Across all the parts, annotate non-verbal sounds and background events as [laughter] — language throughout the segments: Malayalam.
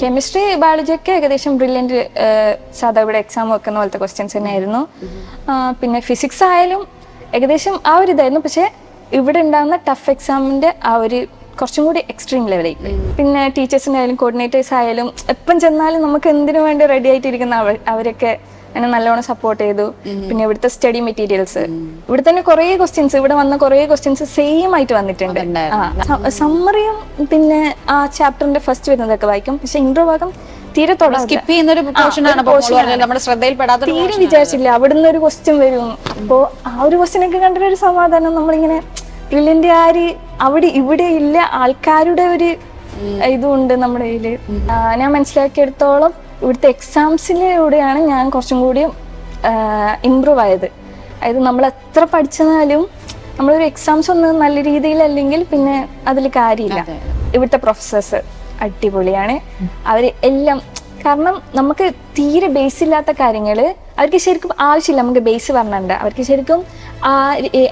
കെമിസ്ട്രി ബയോളജി ഒക്കെ ഏകദേശം ബ്രില്യന്റ് സാധാ ഇവിടെ എക്സാം വെക്കുന്ന പോലത്തെ ക്വസ്റ്റ്യൻസ് തന്നെയായിരുന്നു. ആ, പിന്നെ ഫിസിക്സ് ആയാലും ഏകദേശം ആ ഒരു ഇതായിരുന്നു. പക്ഷെ ഇവിടെ ഉണ്ടാകുന്ന ടഫ് എക്സാമിന്റെ ആ ഒരു കുറച്ചും കൂടി എക്സ്ട്രീം ലെവലായി പിന്നെ ടീച്ചേഴ്സിന്റെ ആയാലും കോർഡിനേറ്റേഴ്സ് ആയാലും എപ്പം ചെന്നാലും നമുക്ക് എന്തിനു വേണ്ടി റെഡി ആയിട്ടിരിക്കുന്ന അവരൊക്കെ എന്നെ നല്ലോണം സപ്പോർട്ട് ചെയ്തു. പിന്നെ ഇവിടുത്തെ സ്റ്റഡി മെറ്റീരിയൽസ് ഇവിടെ തന്നെ കുറേ ക്വസ്റ്റ്യൻസ് ഇവിടെ വന്ന കുറേ ക്വസ്റ്റ്യൻസ് സെയിം ആയിട്ട് വന്നിട്ടുണ്ട്. സമ്മറിയും പിന്നെ ആ ചാപ്റ്ററിന്റെ ഫസ്റ്റ് വരുന്നതൊക്കെ വായിക്കും. പക്ഷെ ഇൻട്രോ ഭാഗം തീരെ സ്കിപ്പ് ചെയ്യുന്ന ഒരു പോർഷൻ ആണ് നമ്മുടെ ശ്രദ്ധയിൽപ്പെടാത്ത തീരെ വിചാരിച്ചില്ല. അവിടുന്ന് ഒരു ക്വസ്റ്റ്യൻ വരും. അപ്പോ ആ ഒരു ക്വസ്റ്റ്യൻ ഒക്കെ കണ്ടൊരു ഒരു സമാധാനം നമ്മളിങ്ങനെ ബ്രില്യന്റ് ആര് അവിടെ ഇവിടെ ഇല്ല ആൾക്കാരുടെ ഒരു ഇതുണ്ട് നമ്മുടെ കയ്യിൽ. ഞാൻ മനസ്സിലാക്കിയെടുത്തോളം ഇവിടുത്തെ എക്സാംസിലൂടെയാണ് ഞാൻ കുറച്ചും കൂടി ഇമ്പ്രൂവ് ആയത്. അതായത് നമ്മൾ എത്ര പഠിച്ചെന്നാലും നമ്മളൊരു എക്സാംസ് ഒന്ന് നല്ല രീതിയിലല്ലെങ്കിൽ പിന്നെ അതിൽ കാര്യമില്ല. ഇവിടുത്തെ പ്രൊഫസേഴ്സ് അടിപൊളിയാണ്. അവർ എല്ലാം കാരണം നമുക്ക് തീരെ ബേസ് ഇല്ലാത്ത കാര്യങ്ങൾ അവർക്ക് ശരിക്കും ആവശ്യമില്ല. നമുക്ക് ബേസ് പറഞ്ഞിട്ടുണ്ട്. അവർക്ക് ശരിക്കും ആ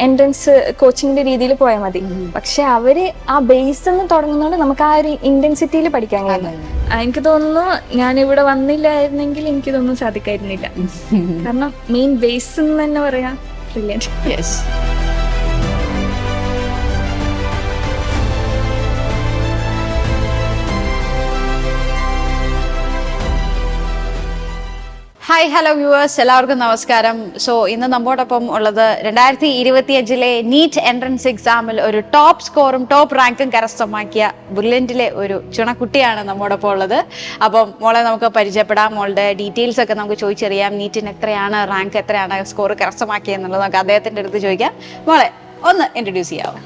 എൻട്രൻസ് കോച്ചിങ്ങിന്റെ രീതിയിൽ പോയാൽ മതി. പക്ഷെ അവർ ആ ബേസ് എന്ന് തുടങ്ങുന്നതുകൊണ്ട് നമുക്ക് ആ ഒരു ഇന്റൻസിറ്റിയിൽ പഠിക്കാൻ കഴിയുന്നു എനിക്ക് തോന്നുന്നു ഞാൻ ഇവിടെ വന്നില്ലായിരുന്നെങ്കിൽ എനിക്ക് തോന്നുന്നു സാധിക്കായിരുന്നില്ല കാരണം മെയിൻ ബേസ് എന്ന് തന്നെ പറയാം. Brilliant yes hi hello viewers എല്ലാവർക്കും നമസ്കാരം. സോ ഇന്ന് നമ്മോടൊപ്പം ഉള്ളത് രണ്ടായിരത്തി ഇരുപത്തി അഞ്ചിലെ നീറ്റ് എൻട്രൻസ് എക്സാമിൽ ഒരു ടോപ്പ് സ്കോറും ടോപ്പ് റാങ്കും കരസ്ഥമാക്കിയ ബുല്ലൻഡിലെ ഒരു ചുണക്കുട്ടിയാണ് നമ്മോടൊപ്പം ഉള്ളത്. അപ്പം മോളെ നമുക്ക് പരിചയപ്പെടാം. മോളുടെ ഡീറ്റെയിൽസ് ഒക്കെ നമുക്ക് ചോദിച്ചറിയാം. നീറ്റിന് എത്രയാണ് റാങ്ക് എത്രയാണ് സ്കോർ കരസ്ഥമാക്കിയെന്നുള്ളത് നമുക്ക് അദ്ദേഹത്തിന്റെ അടുത്ത് ചോദിക്കാം. മോളെ ഒന്ന് ഇൻട്രൊഡ്യൂസ് ചെയ്യാവോ?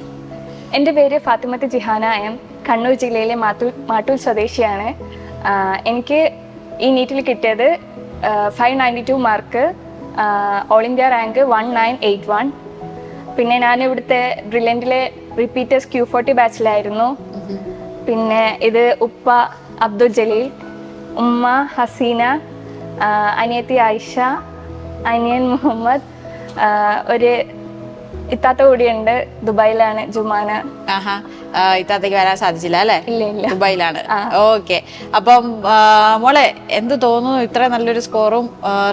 എന്റെ പേര് ഫാത്തിമത്ത് ജിഹാന. എം കണ്ണൂർ ജില്ലയിലെ മാത്തൂർ മാട്ടൂർ സ്വദേശിയാണ് എനിക്ക് ഈ നീറ്റിൽ കിട്ടിയത് five ninety two mark all India rank one nine eight one. പിന്നെ ഞാൻ ഇവിടുത്തെ ബ്രില്യന്റിലെ റിപ്പീറ്റേഴ്സ് ക്യൂ ഫോർട്ടി ബാച്ചിലായിരുന്നു പിന്നെ ഇത് ഉപ്പ അബ്ദുൽ ജലീൽ ഉമ്മ ഹസീന അനിയത്തി ആയിഷ അനിയൻ മുഹമ്മദ് ഒരു ഇത്താത്ത കൂടിയുണ്ട് ദുബായിലാണ് ജുമാന. ഇത്താത്തേക്ക് വരാൻ സാധിച്ചില്ല അല്ലേ? ദുബായിലാണ്. ഓക്കെ. അപ്പം മോളെ എന്ത് തോന്നുന്നു ഇത്ര നല്ലൊരു സ്കോറും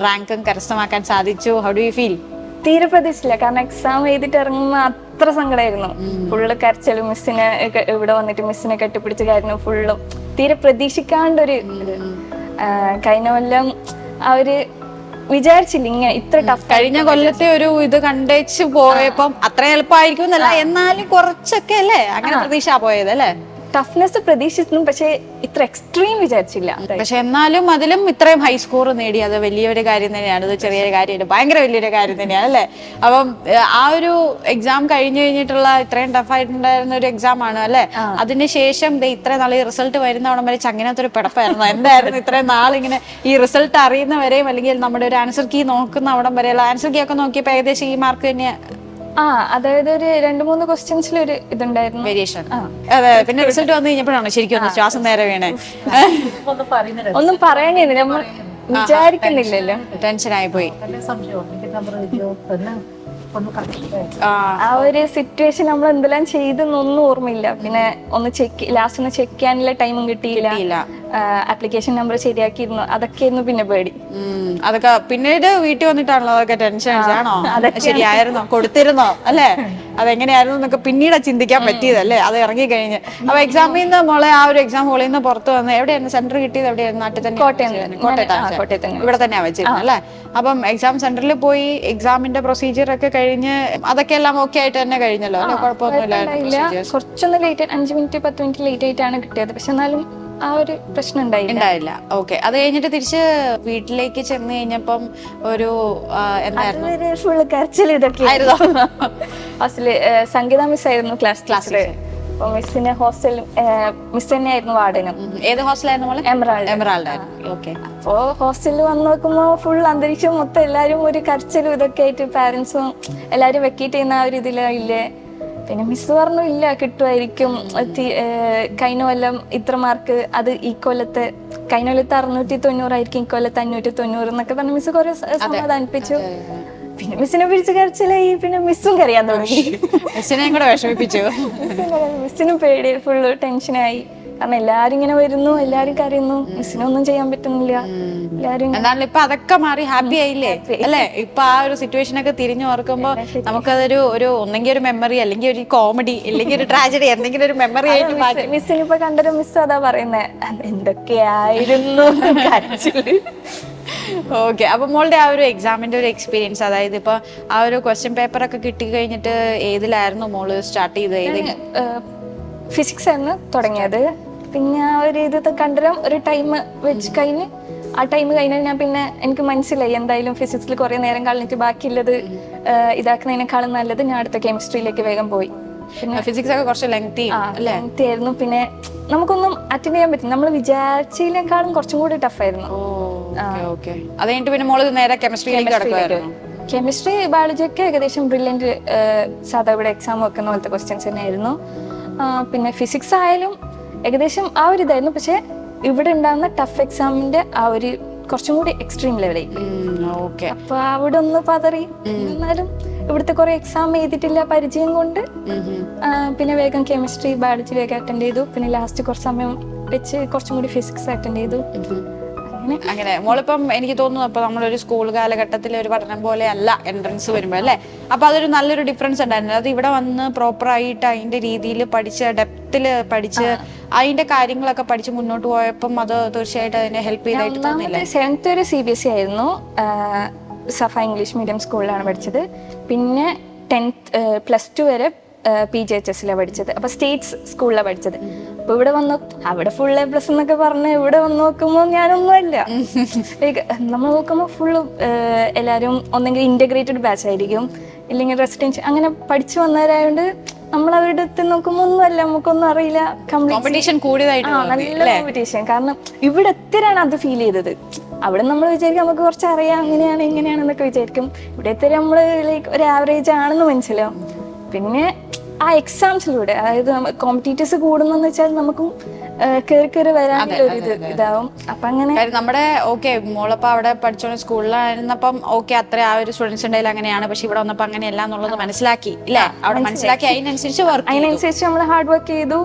റാങ്കും കരസ്ഥമാക്കാൻ സാധിച്ചു? ഹൗ ഡു യു ഫീൽ തീരെ പ്രതീക്ഷിച്ചില്ല. കാരണം എക്സാം എഴുതിട്ട് ഇറങ്ങുന്ന അത്ര സങ്കടമായിരുന്നു ഫുള്ള് കരച്ചിലും മിസ്സിനെ ഇവിടെ വന്നിട്ട് മിസ്സിനെ കെട്ടിപ്പിടിച്ച് കാര്യം ഫുള്ളും തീരെ പ്രതീക്ഷിക്കാണ്ടൊരു. ആ, കഴിഞ്ഞ കൊല്ലം അവർ വിചാരിച്ചില്ല ഇങ്ങനെ ഇത്ര ടഫ് കഴിഞ്ഞ കൊല്ലത്തെ ഒരു ഇത് കണ്ടേച്ച് പോയപ്പം അത്ര എളുപ്പമായിരിക്കും എന്നല്ല എന്നാലും കുറച്ചൊക്കെ അല്ലേ? അങ്ങനെ പ്രതീക്ഷ പോയത് അല്ലേ? ടഫ്നെസ് പ്രതീക്ഷിച്ചിരുന്നു പക്ഷേ ഇത്ര എക്സ്ട്രീം വിചാരിച്ചില്ല. പക്ഷെ എന്നാലും അതിലും ഇത്രയും ഹൈ സ്കോർ നേടി. അത് വലിയൊരു കാര്യം തന്നെയാണ്. ഇത് ചെറിയൊരു കാര്യമില്ല ഭയങ്കര വലിയൊരു കാര്യം തന്നെയാണ് അല്ലേ? അപ്പം ആ ഒരു എക്സാം കഴിഞ്ഞു കഴിഞ്ഞിട്ടുള്ള ഇത്രയും ടഫ് ആയിട്ടുണ്ടായിരുന്ന ഒരു എക്സാം ആണ് അല്ലേ? അതിനുശേഷം ഇത്ര നാൾ ഈ റിസൾട്ട് വരുന്നവണം വരെ ചങ്ങനത്തൊരു പിടപ്പായിരുന്നു. എന്തായിരുന്നു ഇത്രയും നാളിങ്ങനെ ഈ റിസൾട്ട് അറിയുന്നവരെയും അല്ലെങ്കിൽ നമ്മുടെ ഒരു ആൻസർ കീ നോക്കുന്ന അവിടം വരെയുള്ള ആൻസർ കീ ഒക്കെ നോക്കിയപ്പോൾ ഏകദേശം ഈ മാർക്ക് തന്നെ ആ അതായത് ഒരു രണ്ട് മൂന്ന് ക്വസ്റ്റ്യൻസിൽ ഒരു ഇതുണ്ടായിരുന്നു. വേരിയേഷൻ അതെ പിന്നെ റിസൾട്ട് വന്നു കഴിഞ്ഞപ്പോഴാണ്? ശരിക്കും ഒന്ന് ശ്വാസം നേരെ വീണേ. ഒന്നും പറയാൻ കഴിയുന്നില്ല നമ്മൾ വിചാരിക്കുന്നില്ലല്ലോ. ടെൻഷൻ ആയി പോയി ആ. ഒരു സിറ്റുവേഷൻ നമ്മൾ എന്തെല്ലാം ചെയ്തെന്നൊന്നും ഓർമ്മയില്ല. പിന്നെ ഒന്ന് ചെക്ക് ലാസ്റ്റ് ഒന്ന് ചെക്ക് ചെയ്യാനുള്ള ടൈമും കിട്ടിയില്ല. ആപ്ലിക്കേഷൻ നമ്പർ ശരിയാക്കിയിരുന്നു. അതൊക്കെയായിരുന്നു പിന്നെ പേടി. അതൊക്കെ പിന്നീട് വീട്ടിൽ വന്നിട്ടാണല്ലോ അതൊക്കെ ടെൻഷൻ ആണോ? ശരിയായിരുന്നോ? കൊടുത്തിരുന്നോ? അല്ലേ? [laughs] അതെങ്ങനെയായിരുന്നു എന്നൊക്കെ പിന്നീട് ചിന്തിക്കാൻ പറ്റിയതല്ലേ? അത് ഇറങ്ങി കഴിഞ്ഞ് അപ്പൊ എക്സാമിൽ നിന്ന് മോളെ ആ ഒരു എക്സാം ഹോളിൽ നിന്ന് പുറത്ത് വന്ന് എവിടെയായിരുന്നു? സെന്റർ കിട്ടിയത് എവിടെയായിരുന്നു? നാട്ടിൽ തന്നെ? കോട്ടയം കോട്ടയത്താണ്. ഇവിടെ തന്നെയാ വെച്ചിരുന്നത് അല്ലേ? അപ്പം എക്സാം സെന്ററിൽ പോയി എക്സാമിന്റെ പ്രൊസീജിയർ ഒക്കെ കഴിഞ്ഞ് അതൊക്കെ എല്ലാം ഓക്കെ ആയിട്ട് തന്നെ കഴിഞ്ഞല്ലോ? അല്ലെ? കുഴപ്പമൊന്നുമില്ല കുറച്ചൊന്ന് ലേറ്റ് അഞ്ച് മിനിറ്റ് പത്ത് മിനിറ്റ് ലേറ്റ് ആയിട്ടാണ് കിട്ടിയത്. പക്ഷെ എന്നാലും ആ ഒരു പ്രശ്നം ഉണ്ടായില്ല. ഉണ്ടായില്ല. ഓക്കെ അത് കഴിഞ്ഞിട്ട് തിരിച്ച് വീട്ടിലേക്ക് ചെന്ന് കഴിഞ്ഞപ്പം ഒരു എന്തായിരുന്നു? അതുവരെ ഫുള്ള് കരച്ചിൽ ഇതൊക്കെ ആയിരുന്നോ? [laughs] ഹോസ്റ്റലിൽ സംഗീത മിസ് ആയിരുന്നു ക്ലാസ് ടീച്ചർ അപ്പൊ മിസ്സിന് ഹോസ്റ്റലിൽ മിസ് തന്നെയായിരുന്നു വാർഡനും. ഉം. ഏത് ഹോസ്റ്റലായിരുന്നു മോളെ? എമറാൾഡ്. എമറാൾഡ് ഓക്കെ അപ്പോ ഹോസ്റ്റലിൽ വന്ന് നോക്കുമ്പോ ഫുൾ അന്തരീക്ഷം മൊത്തം എല്ലാരും ഒരു കരച്ചിലും ഇതൊക്കെ ആയിട്ട് പാരന്റ്സും എല്ലാരും വെക്കേറ്റ് ചെയ്യുന്ന ആ ഒരു ഇതിലില്ലേ പിന്നെ മിസ് പറഞ്ഞു ഇല്ല കിട്ടുമായിരിക്കും. കഴിഞ്ഞ കൊല്ലം ഇത്ര മാർക്ക് അത് ഈ കൊല്ലത്തെ കഴിഞ്ഞ കൊല്ലത്തെ അറുന്നൂറ്റി തൊണ്ണൂറായിരിക്കും ഈ കൊല്ലത്തെ അഞ്ഞൂറ്റി തൊണ്ണൂറ് എന്നൊക്കെ പറഞ്ഞ് മിസ് കുറെ സമാധാനിപ്പിച്ചു. പിന്നെ മിസ്സിനെ പിടിച്ച് കരച്ചിലായി പിന്നെ മിസ്സും കരയാൻ തുടങ്ങി. [laughs] മിസ്സിനെ കൂടെ വിഷമിപ്പിച്ചു. [laughs] മിസ്സിനും പേടി ഫുള്ള് ടെൻഷനായി കാരണം എല്ലാരും ഇങ്ങനെ വരുന്നു എല്ലാരും കരയുന്നു. മിസ്സിനൊന്നും ചെയ്യാൻ പറ്റുന്നില്ല. എല്ലാരും എന്തായാലും ഇപ്പൊ അതൊക്കെ മാറി ഹാപ്പി ആയില്ലേ? അല്ലെ? ഇപ്പൊ ആ ഒരു സിറ്റുവേഷൻ ഒക്കെ തിരിഞ്ഞു ഓർക്കുമ്പോ നമുക്കതൊരു ഒരു ഒന്നെങ്കിൽ ഒരു മെമ്മറി അല്ലെങ്കിൽ ഒരു കോമഡി അല്ലെങ്കിൽ ഒരു ട്രാജഡി എന്തെങ്കിലും ഒരു മെമ്മറി ആയിട്ട് മാറ്റി. മിസ്സിന് ഇപ്പൊ കണ്ടൊരു മിസ് അതാ പറയുന്നേ. എന്തൊക്കെയായിരുന്നു? കരച്ചിൽ. ഓക്കെ അപ്പൊ മോളുടെ ആ ഒരു എക്സാമിന്റെ ഒരു എക്സ്പീരിയൻസ് അതായത് ഇപ്പൊ ആ ഒരു ക്വസ്റ്റ്യൻ പേപ്പർ ഒക്കെ കിട്ടി കഴിഞ്ഞിട്ട് ഏതിലായിരുന്നു മോൾ സ്റ്റാർട്ട് ചെയ്തത്? ഫിസിക്സ് ആയിരുന്നു തുടങ്ങിയത്. പിന്നെ ആ ഒരു ഇത് കണ്ടരം ഒരു ടൈം വെച്ച് കഴിഞ്ഞ് ആ ടൈം കഴിഞ്ഞാൽ ഞാൻ പിന്നെ എനിക്ക് മനസ്സിലായി എന്തായാലും ഫിസിക്സിൽ കുറെ നേരം കളഞ്ഞിട്ട് ബാക്കിയുള്ളത് ഇതാക്കുന്നതിനേക്കാളും നല്ലത് ഞാൻ അടുത്ത കെമിസ്ട്രിയിലേക്ക് വേഗം പോയി. പിന്നെ ഫിസിക്സ് ഒക്കെ കുറച്ച് ലെങ്തി ലെങ്തി ആയിരുന്നു. പിന്നെ നമുക്കൊന്നും അറ്റൻഡ് ചെയ്യാൻ പറ്റും നമ്മൾ വിചാരിച്ചതിനേക്കാളും കുറച്ചും കൂടി ടഫായിരുന്നു അത് കഴിഞ്ഞിട്ട് പിന്നെ മോൾ നേരെ കെമിസ്ട്രിയിലേക്ക് കിടക്കുമായിരുന്നു കെമിസ്ട്രി ബയോളജി ഒക്കെ ഏകദേശം ബ്രില്യന്റ് സാധാ ഇവിടെ എക്സാം വെക്കുന്ന പോലത്തെ ക്വസ്റ്റ്യൻസ് തന്നെയായിരുന്നു. പിന്നെ ഫിസിക്സ് ആയാലും ഏകദേശം ആ ഒരു ഇതായിരുന്നു. പക്ഷെ ഇവിടെ ഉണ്ടാകുന്ന ടഫ് എക്സാമിന്റെ ആ ഒരു കുറച്ചും കൂടി എക്സ്ട്രീം ലെവലായി ഓക്കെ അപ്പൊ അവിടെ ഒന്ന് പതറി. എന്നാലും ഇവിടുത്തെ കുറെ എക്സാം എഴുതിയിട്ടില്ല പരിചയം കൊണ്ട്. പിന്നെ വേഗം കെമിസ്ട്രി ബയോളജി വേഗം അറ്റൻഡ് ചെയ്തു. പിന്നെ ലാസ്റ്റ് കുറച്ച് സമയം വെച്ച് കുറച്ചും കൂടി ഫിസിക്സ് അറ്റൻഡ് ചെയ്തു. അങ്ങനെ അങ്ങനെ. മോളിപ്പം എനിക്ക് തോന്നുന്നു അപ്പൊ നമ്മളൊരു സ്കൂൾ കാലഘട്ടത്തിലെ ഒരു പഠനം പോലെ അല്ല എൻട്രൻസ് വരുമ്പോ അല്ലേ? അപ്പൊ അതൊരു നല്ലൊരു ഡിഫറൻസ് ഉണ്ടായിരുന്നു. അത് ഇവിടെ വന്ന് പ്രോപ്പർ ആയിട്ട് അതിന്റെ രീതിയിൽ പഠിച്ച് ഡെപ്തിൽ പഠിച്ച് അതിന്റെ കാര്യങ്ങളൊക്കെ പഠിച്ച് മുന്നോട്ട് പോയപ്പം അത് തീർച്ചയായിട്ടും അതിനെ ഹെൽപ്പ് ചെയ്തായിട്ട് തോന്നില്ല? സെവൻത്ത് വരെ സി ബി എസ് സി ആയിരുന്നു. സഫ ഇംഗ്ലീഷ് മീഡിയം സ്കൂളിലാണ് പഠിച്ചത്. പിന്നെ ടെൻത്ത് പ്ലസ് ടു വരെ പി ജി എച്ച് എസിലാണ് പഠിച്ചത്. അപ്പൊ സ്റ്റേറ്റ്സ് സ്കൂളിലാണ് പഠിച്ചത്. അപ്പൊ ഇവിടെ വന്നു. അവിടെ ഫുൾ എ പ്ലസ് എന്നൊക്കെ പറഞ്ഞ് ഇവിടെ വന്ന് നോക്കുമ്പോൾ ഞാനൊന്നുമല്ല. [laughs] നമ്മൾ നോക്കുമ്പോൾ ഫുള്ള് എല്ലാവരും ഒന്നെങ്കിൽ ഇന്റഗ്രേറ്റഡ് ബാച്ച് ആയിരിക്കും. ഇല്ലെങ്കിൽ റെസിഡൻഷ്യൽ അങ്ങനെ പഠിച്ചു വന്നവരായതുകൊണ്ട് നമ്മൾ അവരുടെ അടുത്ത് നോക്കുമ്പോൾ ഒന്നുമല്ല. നമുക്കൊന്നും അറിയില്ല. കോമ്പറ്റീഷൻ കൂടിയതായിട്ട് നല്ല കോമ്പറ്റീഷൻ കാരണം ഇവിടെ എത്തിരാണ് അത് ഫീൽ ചെയ്തത്? അവിടെ നമ്മൾ വിചാരിക്കും നമുക്ക് കുറച്ച് അറിയാം. അങ്ങനെയാണ് എങ്ങനെയാണെന്നൊക്കെ വിചാരിക്കും. ഇവിടെ എത്തിരി നമ്മൾ ലൈക്ക് ഒരു ആവറേജ് ആണെന്ന് മനസ്സിലാവും. പിന്നെ ആ എക്സാംസിലൂടെ അതായത് കോമ്പറ്റീറ്റേഴ്സ് കൂടുന്നെന്ന് വെച്ചാൽ നമുക്കും കയറി കയറി വരാനുള്ള ഒരു ഇത് ഇതാവും. അപ്പൊ അങ്ങനെ കാര്യം നമ്മുടെ ഓക്കെ മോളപ്പ അവിടെ പഠിച്ചോണ്ട് സ്കൂളിലായിരുന്നപ്പം ഓക്കെ അത്ര ആ ഒരു സ്റ്റുഡൻസ് ഉണ്ടെങ്കിൽ അങ്ങനെയാണ് പക്ഷെ ഇവിടെ വന്നപ്പോ അങ്ങനെയല്ല എന്നുള്ളത് മനസ്സിലാക്കി ഇല്ല? അവിടെ മനസ്സിലാക്കി അതിനനുസരിച്ച് വർക്ക് അതിനനുസരിച്ച് നമ്മൾ ഹാർഡ് വർക്ക് ചെയ്തു.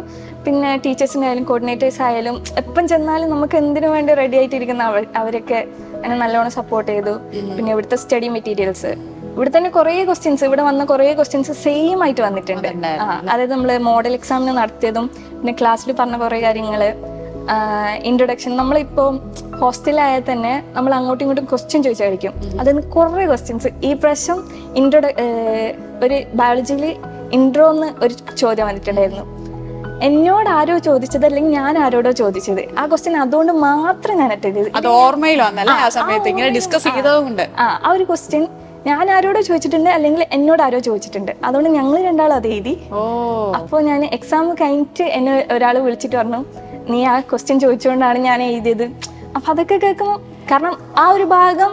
പിന്നെ ടീച്ചേഴ്സിന്റെ ആയാലും കോർഡിനേറ്റേഴ്സ് ആയാലും എപ്പം ചെന്നാലും നമുക്ക് എന്തിനു വേണ്ടി റെഡി ആയിട്ടിരിക്കുന്ന അവർ അവരൊക്കെ എന്നെ നല്ലോണം സപ്പോർട്ട് ചെയ്തു. പിന്നെ ഇവിടുത്തെ സ്റ്റഡി മെറ്റീരിയൽസ് ഇവിടെ തന്നെ കുറേ ക്വസ്റ്റ്യൻസ് ഇവിടെ വന്ന കുറേ ക്വസ്റ്റ്യൻസ് സെയിം ആയിട്ട് വന്നിട്ടുണ്ട്. അതായത് നമ്മൾ മോഡൽ എക്സാമിന് നടത്തിയതും പിന്നെ ക്ലാസ്സിൽ പറഞ്ഞ കുറേ കാര്യങ്ങൾ ഇൻട്രൊഡക്ഷൻ നമ്മളിപ്പോൾ ഹോസ്റ്റലായാൽ തന്നെ നമ്മൾ അങ്ങോട്ടും ഇങ്ങോട്ടും ക്വസ്റ്റ്യൻ ചോദിച്ചായിരിക്കും. അതിൽ നിന്ന് കുറേ ക്വസ്റ്റ്യൻസ് ഈ പ്രാവശ്യം ഇൻട്രൊഡ ഒരു ബയോളജിയിൽ ഇൻട്രോ എന്ന് ഒരു ചോദ്യം വന്നിട്ടുണ്ടായിരുന്നു. എന്നോട് ആരോ ചോദിച്ചത് അല്ലെങ്കിൽ ഞാൻ ആരോടോ ചോദിച്ചത്. ആ ക്വസ്റ്റ്യൻ അതുകൊണ്ട് മാത്രം ഞാൻ അറ്റൻഡ് ചെയ്തു അത് ഓർമ്മയിൽ വന്നല്ലേ? ആ സമയത്ത് ഇങ്ങനെ ഡിസ്കസ് ചെയ്തതുകൊണ്ട് ആ ഒരു ക്വസ്റ്റ്യൻ ഞാൻ ആരോടോ ചോദിച്ചിട്ടുണ്ട് അല്ലെങ്കിൽ എന്നോട് ആരോ ചോദിച്ചിട്ടുണ്ട്. അതുകൊണ്ട് ഞങ്ങൾ രണ്ടാളും അത് എഴുതി. അപ്പോൾ ഞാൻ എക്സാം കഴിഞ്ഞിട്ട് എന്നെ ഒരാൾ വിളിച്ചിട്ട് പറഞ്ഞു നീ ആ ക്വസ്റ്റ്യൻ ചോദിച്ചുകൊണ്ടാണ് ഞാൻ എഴുതിയത്. അപ്പൊ അതൊക്കെ കേൾക്കുമ്പോൾ കാരണം ആ ഒരു ഭാഗം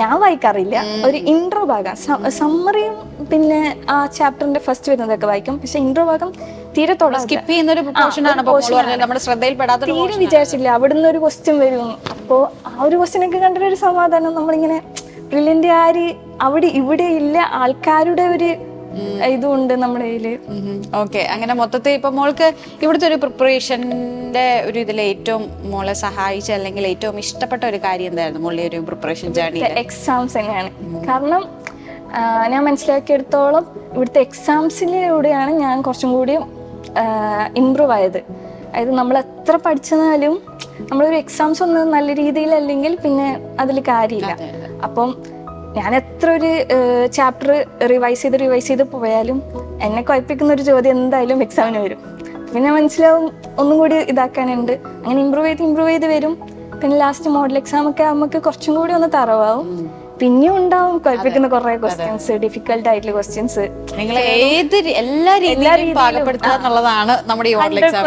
ഞാൻ വായിക്കാറില്ല. ഒരു ഇൻട്രോ ഭാഗം. സമ്മറിയും പിന്നെ ആ ചാപ്റ്ററിന്റെ ഫസ്റ്റ് വരുന്നതൊക്കെ വായിക്കും. പക്ഷെ ഇൻട്രോ ഭാഗം തീരെ സ്കിപ്പ് ചെയ്യുന്ന ഒരു തീരെ വിചാരിച്ചില്ല അവിടുന്ന് ഒരു ക്വസ്റ്റ്യൻ വരും. അപ്പോ ആ ഒരു ക്വസ്റ്റ്യൻ ഒക്കെ കണ്ടൊരു സമാധാനം നമ്മളിങ്ങനെ ബ്രില്യന്റ് ആര് അവിടെ ഇവിടെ ഇല്ല ആൾക്കാരുടെ ഒരു ഇതുണ്ട് നമ്മുടെ കയ്യിൽ. ഓക്കെ. അങ്ങനെ മൊത്തത്തിൽ ഇപ്പൊ മോൾക്ക് ഇവിടുത്തെ ഒരു പ്രിപ്പറേഷന്റെ ഒരു ഇതിൽ ഏറ്റവും മോളെ സഹായിച്ച അല്ലെങ്കിൽ ഏറ്റവും ഇഷ്ടപ്പെട്ട ഒരു കാര്യം എന്തായിരുന്നു മോളുടെ ഒരു പ്രിപ്പറേഷൻ ജേർണി എക്സാംസ് തന്നെയാണ്. കാരണം ഞാൻ മനസ്സിലാക്കിയെടുത്തോളം ഇവിടുത്തെ എക്സാംസിലൂടെയാണ് ഞാൻ കുറച്ചും കൂടി ഇമ്പ്രൂവ് ആയത്. അതായത് നമ്മൾ എത്ര പഠിച്ചെന്നാലും നമ്മളൊരു എക്സാംസ് ഒന്ന് നല്ല രീതിയിൽ അല്ലെങ്കിൽ പിന്നെ അതിൽ കാര്യമില്ല. അപ്പം ഞാൻ എത്ര ഒരു ചാപ്റ്റർ റിവൈസ് ചെയ്ത് റിവൈസ് ചെയ്ത് പോയാലും എന്നെ കുഴപ്പിക്കുന്ന ഒരു ചോദ്യം എന്തായാലും എക്സാമിന് വരും. പിന്നെ മനസ്സിലാവും ഒന്നും കൂടി ഇതാക്കാനുണ്ട്. അങ്ങനെ ഇമ്പ്രൂവ് ചെയ്ത് ഇമ്പ്രൂവ് ചെയ്ത് വരും. പിന്നെ ലാസ്റ്റ് മോഡൽ എക്സാം ഒക്കെ നമുക്ക് കുറച്ചും കൂടി ഒന്ന് തറവാവും. പിന്നെയും ഉണ്ടാവും കുഴപ്പിക്കുന്ന കുറെ ക്വസ്റ്റ്യൻസ് ഡിഫിക്കൽട്ട് ആയിട്ടുള്ള ക്വസ്റ്റ്യൻസ് നിങ്ങൾ ഏത് എല്ലാ രീതിയിലും പാകപ്പെടുത്തുക എന്നുള്ളതാണ് നമ്മുടെ ഈ മോഡൽ എക്സാം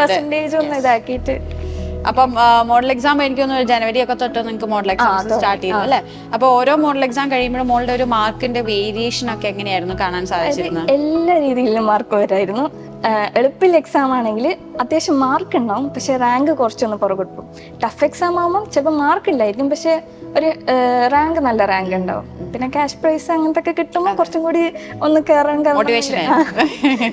ഒന്ന് ഇതാക്കിയിട്ട് അപ്പം മോഡൽ എക്സാം എനിക്ക് തോന്നുന്നു ജനുവരി ഒക്കെ തൊട്ട് നിങ്ങൾക്ക് മോഡൽ എക്സാം സ്റ്റാർട്ട് ചെയ്തു അല്ലേ? അപ്പൊ ഓരോ മോഡൽ എക്സാം കഴിയുമ്പോഴും മോളുടെ ഒരു മാർക്കിന്റെ വേരിയേഷൻ ഒക്കെ എങ്ങനെയായിരുന്നു കാണാൻ സാധിച്ചിരുന്നത് എല്ലാ രീതിയിലും മാർക്ക് വരായിരുന്നു. എളുപ്പിൽ എക്സാം ആണെങ്കിൽ അത്യാവശ്യം മാർക്ക് ഉണ്ടാവും. പക്ഷെ റാങ്ക് കുറച്ചൊന്ന് പുറകോട്ട് പോകും. ടഫ് എക്സാം ആകുമ്പോൾ ചിലപ്പോൾ മാർക്ക് ഇല്ലായിരിക്കും. പക്ഷെ ഒരു റാങ്ക് നല്ല റാങ്ക് ഉണ്ടാവും. പിന്നെ ക്യാഷ് പ്രൈസ് അങ്ങനത്തെ ഒക്കെ കിട്ടുമ്പോൾ കുറച്ചും കൂടി ഒന്ന് കയറാൻ കാരണം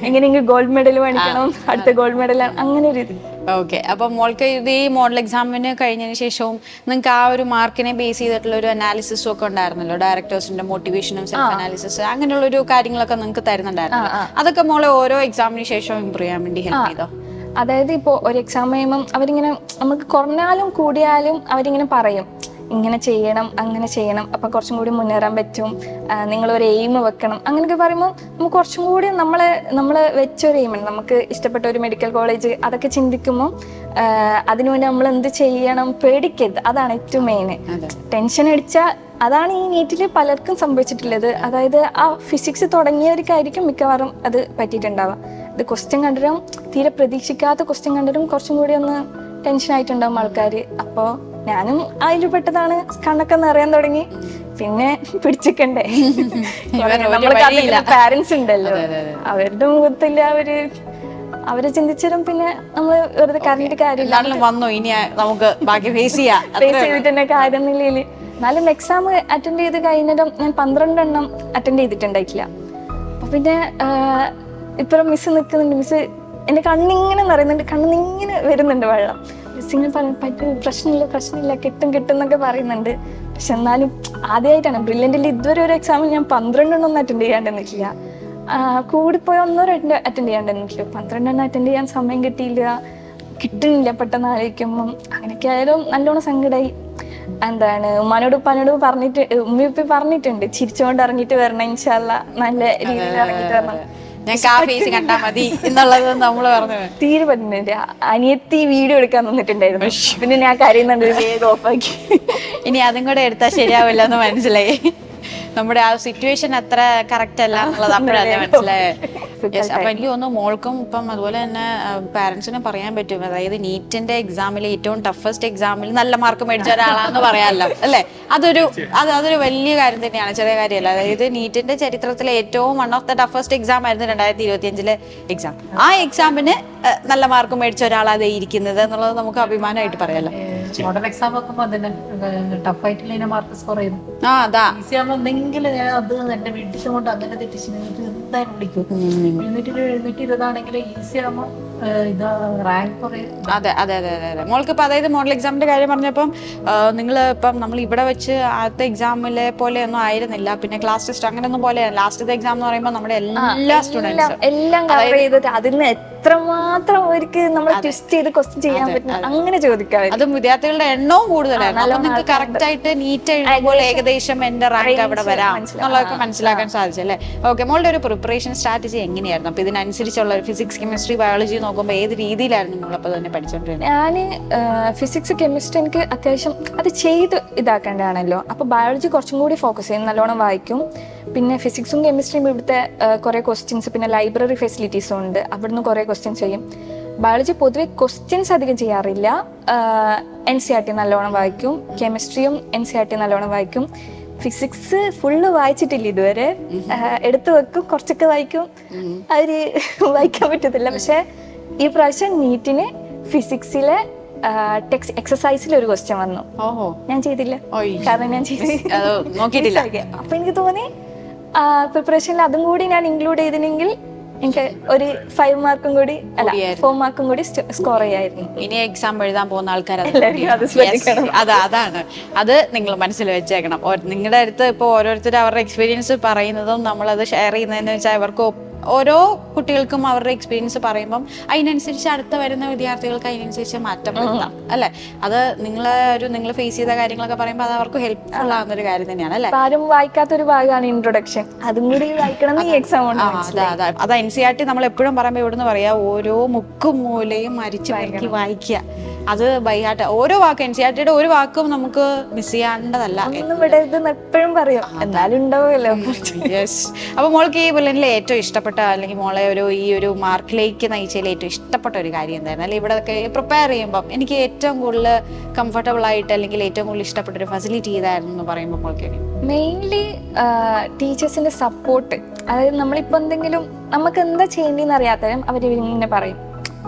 എങ്ങനെയെങ്കിലും ഗോൾഡ് മെഡൽ മേടിക്കണം അടുത്ത ഗോൾഡ് മെഡൽ അങ്ങനെ ഒരു ഇത്. ഓക്കെ അപ്പൊ മോൾക്ക് ഇത് ഈ മോഡൽ എക്സാമിന് കഴിഞ്ഞതിന് ശേഷവും നിങ്ങൾക്ക് ആ ഒരു മാർക്കിനെ ബേസ് ചെയ്തിട്ടുള്ള ഒരു അനാലിസിസും ഒക്കെ ഉണ്ടായിരുന്നല്ലോ? ഡയറക്ടേഴ്സിന്റെ മോട്ടിവേഷനും സെൽഫ് അനാലിസിസ് അങ്ങനെയുള്ള ഒരു കാര്യങ്ങളൊക്കെ നിങ്ങൾക്ക് തരുന്നുണ്ടായിരുന്നു അതൊക്കെ മോളെ ഓരോ എക്സാമിന് ശേഷവും ഇമ്പ്രൂവ് ചെയ്യാൻ വേണ്ടി ഹെൽപ്പ് ചെയ്തോ? അതായത് ഇപ്പോൾ ഒരു എക്സാം കഴിയുമ്പം അവരിങ്ങനെ നമുക്ക് കുറഞ്ഞാലും കൂടിയാലും അവരിങ്ങനെ പറയും. ഇങ്ങനെ ചെയ്യണം അങ്ങനെ ചെയ്യണം അപ്പം കുറച്ചും കൂടി മുന്നേറാൻ പറ്റും. നിങ്ങൾ ഒരു എയിം വെക്കണം. അങ്ങനെയൊക്കെ പറയുമ്പോൾ നമുക്ക് കുറച്ചും കൂടി നമ്മളെ നമ്മൾ വെച്ചൊരു എയിമാണ് നമുക്ക് ഇഷ്ടപ്പെട്ട ഒരു മെഡിക്കൽ കോളേജ് അതൊക്കെ ചിന്തിക്കുമ്പോൾ അതിനുവേണ്ടി നമ്മൾ എന്ത് ചെയ്യണം പേടിക്കരുത്. അതാണ് ഏറ്റവും മെയിൻ ടെൻഷൻ അടിച്ചാൽ അതാണ് ഈ നീറ്റിൽ പലർക്കും സംഭവിച്ചിട്ടുള്ളത്. അതായത് ആ ഫിസിക്സ് തുടങ്ങിയവർക്കായിരിക്കും മിക്കവാറും അത് പറ്റിയിട്ടുണ്ടാവുക. ഇത് ക്വസ്റ്റ്യൻ കണ്ടിട്ടും തീരെ പ്രതീക്ഷിക്കാത്ത ക്വസ്റ്റ്യൻ കണ്ടിട്ടും കുറച്ചും കൂടി ഒന്ന് ടെൻഷൻ ആയിട്ടുണ്ടാവും ആൾക്കാർ അപ്പോൾ ഞാനും അതിൽ പെട്ടതാണ് കണ്ണൊക്കെ നിറയാൻ തുടങ്ങി. പിന്നെ പിടിച്ചിക്കണ്ടേ. [laughs] നമ്മളെ പാരന്റ്സ് ഉണ്ടല്ലോ. അവരുടെ മുഖത്തില്ല അവർ അവരെ ചിന്തിച്ചാലും പിന്നെ നമ്മൾ വെറുതെ കാര്യമില്ല. എന്നാലും വന്നു. ഇനി നമുക്ക് ബാക്കി ഫേസ് ചെയ്യാം. [laughs] ഫേസ് ചെയ്തിട്ടുണ്ട് കാര്യം നിലയിൽ എന്നാലും എക്സാം അറ്റൻഡ് ചെയ്ത് കഴിഞ്ഞിട്ടും ഞാൻ പന്ത്രണ്ടെണ്ണം അറ്റൻഡ് ചെയ്തിട്ടുണ്ടായിട്ടില്ല. അപ്പൊ പിന്നെ ഇപ്പഴും മിസ് നിൽക്കുന്നുണ്ട് മിസ് എന്റെ കണ്ണിങ്ങനെ നിറയുന്നുണ്ട്. കണ്ണിങ്ങനെ വരുന്നുണ്ട് വെള്ളം. മിസ് പറയാൻ പറ്റും പ്രശ്നമില്ല പ്രശ്നമില്ല കിട്ടും കിട്ടും എന്നൊക്കെ പറയുന്നുണ്ട്. പക്ഷെ എന്നാലും ആദ്യമായിട്ടാണ് ബ്രില്യന്റിൽ ഇതുവരെ ഒരു എക്സാമിൽ ഞാൻ പന്ത്രണ്ടെണ്ണം ഒന്നും അറ്റൻഡ് ചെയ്യാണ്ട് നിൽക്കില്ല കൂടിപ്പോയി ഒന്നോ രണ്ടോ അറ്റൻഡ് ചെയ്യാണ്ട് നിൽക്കില്ല പന്ത്രണ്ടെണ്ണം അറ്റൻഡ് ചെയ്യാൻ സമയം കിട്ടിയില്ല. കിട്ടുന്നില്ല പെട്ടെന്ന് ആലോചിക്കുമ്പം. അങ്ങനെയൊക്കെ ആയാലും നല്ലോണം സങ്കടമായി എന്താണ് ഉമ്മാനോട് ഉപ്പാനോട് പറഞ്ഞിട്ട് ഉമ്മയുപ്പി പറഞ്ഞിട്ടുണ്ട്. ചിരിച്ചുകൊണ്ട് ഇറങ്ങിയിട്ട് വരണം ഇൻഷാല്ല നല്ല രീതിയിൽ ഇറങ്ങിയിട്ട് വരണം. ഞങ്ങൾക്ക് ആ ഫേസ് കണ്ടാ മതി എന്നുള്ളത് നമ്മൾ പറഞ്ഞു. തീരെ പറ്റുന്നില്ല അനിയത്തി വീഡിയോ എടുക്കാൻ തന്നിട്ടുണ്ടായിരുന്നു. പിന്നെ ഞാൻ കരയുന്നുണ്ട് വേഗം ഓഫാക്കി ഇനി അതും കൂടെ എടുത്താൽ ശരിയാവില്ല എന്ന് മനസ്സിലായി. നമ്മുടെ ആ സിറ്റുവേഷൻ അത്ര കറക്റ്റ് അല്ല എന്നുള്ളത് അപ്പോഴല്ലേ മനസ്സിലായത് അപ്പൊ എനിക്ക് തോന്നുന്നു മോൾക്കും ഇപ്പം അതുപോലെ തന്നെ പാരന്റ്സിനും പറയാൻ പറ്റും. അതായത് നീറ്റിന്റെ എക്സാമിൽ ഏറ്റവും ടഫസ്റ്റ് എക്സാമിൽ നല്ല മാർക്ക് മേടിച്ച ഒരാളാന്ന് പറയാമല്ലോ അല്ലെ? അതൊരു അത് അതൊരു വലിയ കാര്യം തന്നെയാണ് ചെറിയ കാര്യമല്ല. അതായത് നീറ്റിന്റെ ചരിത്രത്തിലെ ഏറ്റവും one of the toughest exam ആയിരുന്നു രണ്ടായിരത്തി ഇരുപത്തി അഞ്ചിലെ എക്സാം ആ എക്സാമിന് നല്ല മാർക്ക് മേടിച്ച ഒരാളാണ് ഇരിക്കുന്നത് എന്നുള്ളത് നമുക്ക് അഭിമാനമായിട്ട് പറയാലോ. മോഡൽ എക്സാം വെക്കുമ്പോ അതിന് ടഫ് ആയിട്ടില്ല മാർക്ക് സ്കോർ ചെയ്തു ആ അതാ. ഈസി ആകുമ്പോ എന്തെങ്കിലും ഞാൻ അത് എന്റെ വീട്ടിൽ കൊണ്ട് അങ്ങനെ തെറ്റിച്ച് എന്നിട്ട് എന്തായാലും വിളിക്കും. എഴുന്നൂറ്റി എഴുന്നൂറ്റി ഇരുപതാണെങ്കിൽ ഈസി ആകുമ്പോ ഇതാ റാങ്ക് കുറയും അതെ അതെ അതെ അതെ അതെ. മോൾക്ക് ഇപ്പൊ അതായത് മോഡൽ എക്സാമിന്റെ കാര്യം പറഞ്ഞപ്പം നിങ്ങൾ ഇപ്പം നമ്മൾ ഇവിടെ വെച്ച് ആദ്യത്തെ എക്സാമിലെ പോലെ ഒന്നും ആയിരുന്നില്ല. പിന്നെ ക്ലാസ് ടെസ്റ്റ് അങ്ങനെ അങ്ങനെയൊന്നും പോലെ ലാസ്റ്റത്തെ എക്സാം എന്ന് പറയുമ്പോൾ നമ്മുടെ എല്ലാ സ്റ്റുഡൻസും എല്ലാം കവർ ചെയ്തിട്ട് അതിന് എത്രമാത്രം അവർക്ക് നമ്മൾ ട്വിസ്റ്റ് ചെയ്ത് ക്വസ്റ്റ്യൻ ചെയ്യാൻ പറ്റും അങ്ങനെ ചോദിക്കാം അതും വിദ്യാർത്ഥികളുടെ എണ്ണവും കൂടുതലായിരുന്നു അപ്പൊ നിങ്ങൾക്ക് കറക്റ്റ് ആയിട്ട് നീറ്റ് എഴുതുമ്പോൾ ഏകദേശം എന്റെ റാങ്ക് അവിടെ വരാം എന്നുള്ളതൊക്കെ മനസ്സിലാക്കാൻ സാധിച്ചു അല്ലെ? ഓക്കെ മോളുടെ ഒരു പ്രിപ്പറേഷൻ സ്ട്രാറ്റജി എങ്ങനെയായിരുന്നു? അപ്പൊ ഇതിനനുസരിച്ചുള്ള ഫിസിക്സ് കെമിസ്ട്രി ബയോളജി നോക്കുമ്പോൾ ഏത് രീതിയിലായിരുന്നു നമ്മളപ്പോ തന്നെ പഠിച്ചോണ്ടിരുന്നത്? ഞാൻ ഫിസിക്സ് കെമിസ്ട്രി എനിക്ക് അത്യാവശ്യം അത് ചെയ്ത് ഇതാക്കേണ്ടതാണല്ലോ. അപ്പൊ ബയോളജി കുറച്ചും കൂടി ഫോക്കസ് ചെയ്യും നല്ലോണം വായിക്കും. പിന്നെ ഫിസിക്സും കെമിസ്ട്രിയും ഇവിടുത്തെ കുറേ ക്വസ്റ്റ്യൻസ് പിന്നെ ലൈബ്രറി ഫെസിലിറ്റീസും ഉണ്ട്. അവിടുന്ന് കുറേ ക്വസ്റ്റ്യൻസ് ചെയ്യും. ബയോളജി പൊതുവെ ക്വസ്റ്റ്യൻസ് അധികം ചെയ്യാറില്ല. എൻ സി ആർ ടി നല്ലോണം വായിക്കും. കെമിസ്ട്രിയും എൻ സി ആർ ടി നല്ലോണം വായിക്കും. ഫിസിക്സ് ഫുള്ള് വായിച്ചിട്ടില്ല ഇതുവരെ. എടുത്തു വെക്കും കുറച്ചൊക്കെ വായിക്കും. അവർ വായിക്കാൻ പറ്റത്തില്ല. പക്ഷെ ഈ പ്രാവശ്യം നീറ്റിന് ഫിസിക്സിലെ ടെക്സ്റ്റ് എക്സസൈസിൽ ഒരു ക്വസ്റ്റ്യൻ വന്നു. ഞാൻ ചെയ്തില്ല. കാരണം ഞാൻ ചെയ്തില്ല [laughs] അപ്പൊ എനിക്ക് തോന്നി പ്രിപ്പറേഷനിൽ അതും കൂടി ഞാൻ ഇൻക്ലൂഡ് ചെയ്തിനെങ്കിൽ എനിക്ക് ഒരു ഫൈവ് മാർക്കും കൂടി അല്ല ഫോർ മാർക്കും കൂടി സ്കോർ ചെയ്യായിരുന്നു. ഇനി എക്സാം എഴുതാൻ പോകുന്ന ആൾക്കാർ അത് അതാണ്. അത് നിങ്ങൾ മനസ്സിൽ വെച്ചേക്കണം. നിങ്ങളുടെ അടുത്ത് ഇപ്പോൾ ഓരോരുത്തർ അവരുടെ എക്സ്പീരിയൻസ് പറയുന്നതും നമ്മളത് ഷെയർ ചെയ്യുന്നതെന്ന് വെച്ചാൽ അവർക്ക് ഓരോ കുട്ടികൾക്കും അവരുടെ എക്സ്പീരിയൻസ് പറയുമ്പം അതിനനുസരിച്ച് അടുത്ത വരുന്ന വിദ്യാർത്ഥികൾക്ക് അതിനനുസരിച്ച് മാറ്റം വരുത്താം അല്ലെ? അത് നിങ്ങൾ ഒരു നിങ്ങൾ ഫേസ് ചെയ്ത കാര്യങ്ങളൊക്കെ പറയുമ്പോൾ അത് അവർക്ക് ഹെൽപ്ഫുൾ ആവുന്ന ഒരു കാര്യം തന്നെയാണ് അല്ലെ? ആരും വായിക്കാത്ത ഒരു ഭാഗമാണ് ഇൻട്രൊഡക്ഷൻ അതും കൂടി വായിക്കണം ഈ എക്സാം അത് എൻ സി ആർ ടി നമ്മൾ എപ്പോഴും പറയുമ്പോൾ ഇവിടുന്ന് പറയാ ഓരോ മുക്കും മൂലയും മരിച്ചു വായിക്കുക. അത് ബൈഹാർട്ട് ഓരോ വാക്ക് എൻ സി ആർ ടിയുടെ ഒരു വാക്കും നമുക്ക് മിസ് ചെയ്യാണ്ടതല്ല. എപ്പോഴും പറയും. എന്നാലും ഉണ്ടാവുമല്ലോ. യെസ് അപ്പൊ മോൾക്ക് ഈ ബുള്ളറ്റിലെ ഏറ്റവും ഇഷ്ടപ്പെട്ട അല്ലെങ്കിൽ മോളെ ഒരു ഈ ഒരു മാർക്കിലേക്ക് നയിച്ചതിൽ ഏറ്റവും ഇഷ്ടപ്പെട്ട ഒരു കാര്യം എന്തായിരുന്നു? അല്ലെങ്കിൽ ഇവിടെ പ്രിപ്പയർ ചെയ്യുമ്പോൾ എനിക്ക് ഏറ്റവും കൂടുതൽ കംഫർട്ടബിൾ ആയിട്ട് അല്ലെങ്കിൽ ഏറ്റവും കൂടുതൽ ഇഷ്ടപ്പെട്ട ഒരു ഫെസിലിറ്റി ഇതായിരുന്നു എന്ന് പറയുമ്പോൾ മോൾക്ക്? മെയിൻലി ടീച്ചേഴ്സിന്റെ സപ്പോർട്ട് അതായത് നമ്മളിപ്പോൾ എന്തെങ്കിലും നമുക്ക് എന്താ ചെയ്യേണ്ടതെന്ന് അറിയാത്തവരും അവർ ഇങ്ങനെ പറയും.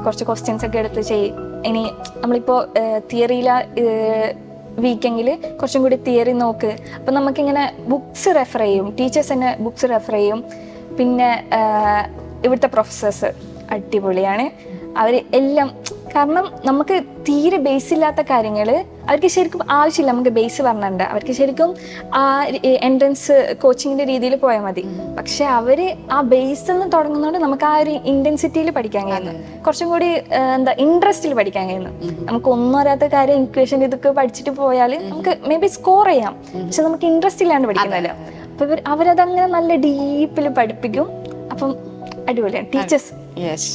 കുറച്ച് ക്വസ്റ്റ്യൻസ് ഒക്കെ എടുത്ത് ചെയ് ഇനി നമ്മളിപ്പോൾ തിയറിയില വീക്കെങ്കിൽ കുറച്ചും കൂടി തിയറി നോക്ക്. അപ്പം നമുക്കിങ്ങനെ ബുക്സ് റെഫർ ചെയ്യും. ടീച്ചേഴ്സ് തന്നെ ബുക്സ് റെഫർ ചെയ്യും. പിന്നെ ഇവിടുത്തെ പ്രൊഫസേഴ്സ് അടിപൊളിയാണ്. അവർ എല്ലാം കാരണം നമുക്ക് തീരെ ബേസ് ഇല്ലാത്ത കാര്യങ്ങൾ അവർക്ക് ശരിക്കും ആവശ്യമില്ല. നമുക്ക് ബേസ് പറഞ്ഞിട്ടുണ്ട് അവർക്ക് ശരിക്കും ആ എൻട്രൻസ് കോച്ചിങ്ങിന്റെ രീതിയിൽ പോയാൽ മതി. പക്ഷെ അവർ ആ ബേസിൽ നിന്ന് തുടങ്ങുന്നതുകൊണ്ട് നമുക്ക് ആ ഒരു ഇന്റൻസിറ്റിയിൽ പഠിക്കാൻ കഴിയുന്നു. കുറച്ചും കൂടി എന്താ ഇൻട്രസ്റ്റിൽ പഠിക്കാൻ കഴിയുന്നു. നമുക്ക് ഒന്നും അറിയാത്ത കാര്യം ഇക്വേഷൻ ഇതൊക്കെ പഠിച്ചിട്ട് പോയാൽ നമുക്ക് മേ ബി സ്കോർ ചെയ്യാം. പക്ഷെ നമുക്ക് ഇൻട്രസ്റ്റ് ഇല്ലാണ്ട് പഠിക്കുന്നില്ല അപ്പൊ അവരതങ്ങനെ നല്ല ഡീപ്പിൽ പഠിപ്പിക്കും. അപ്പം അടിപൊളിയാണ്. ടീച്ചേഴ്സ്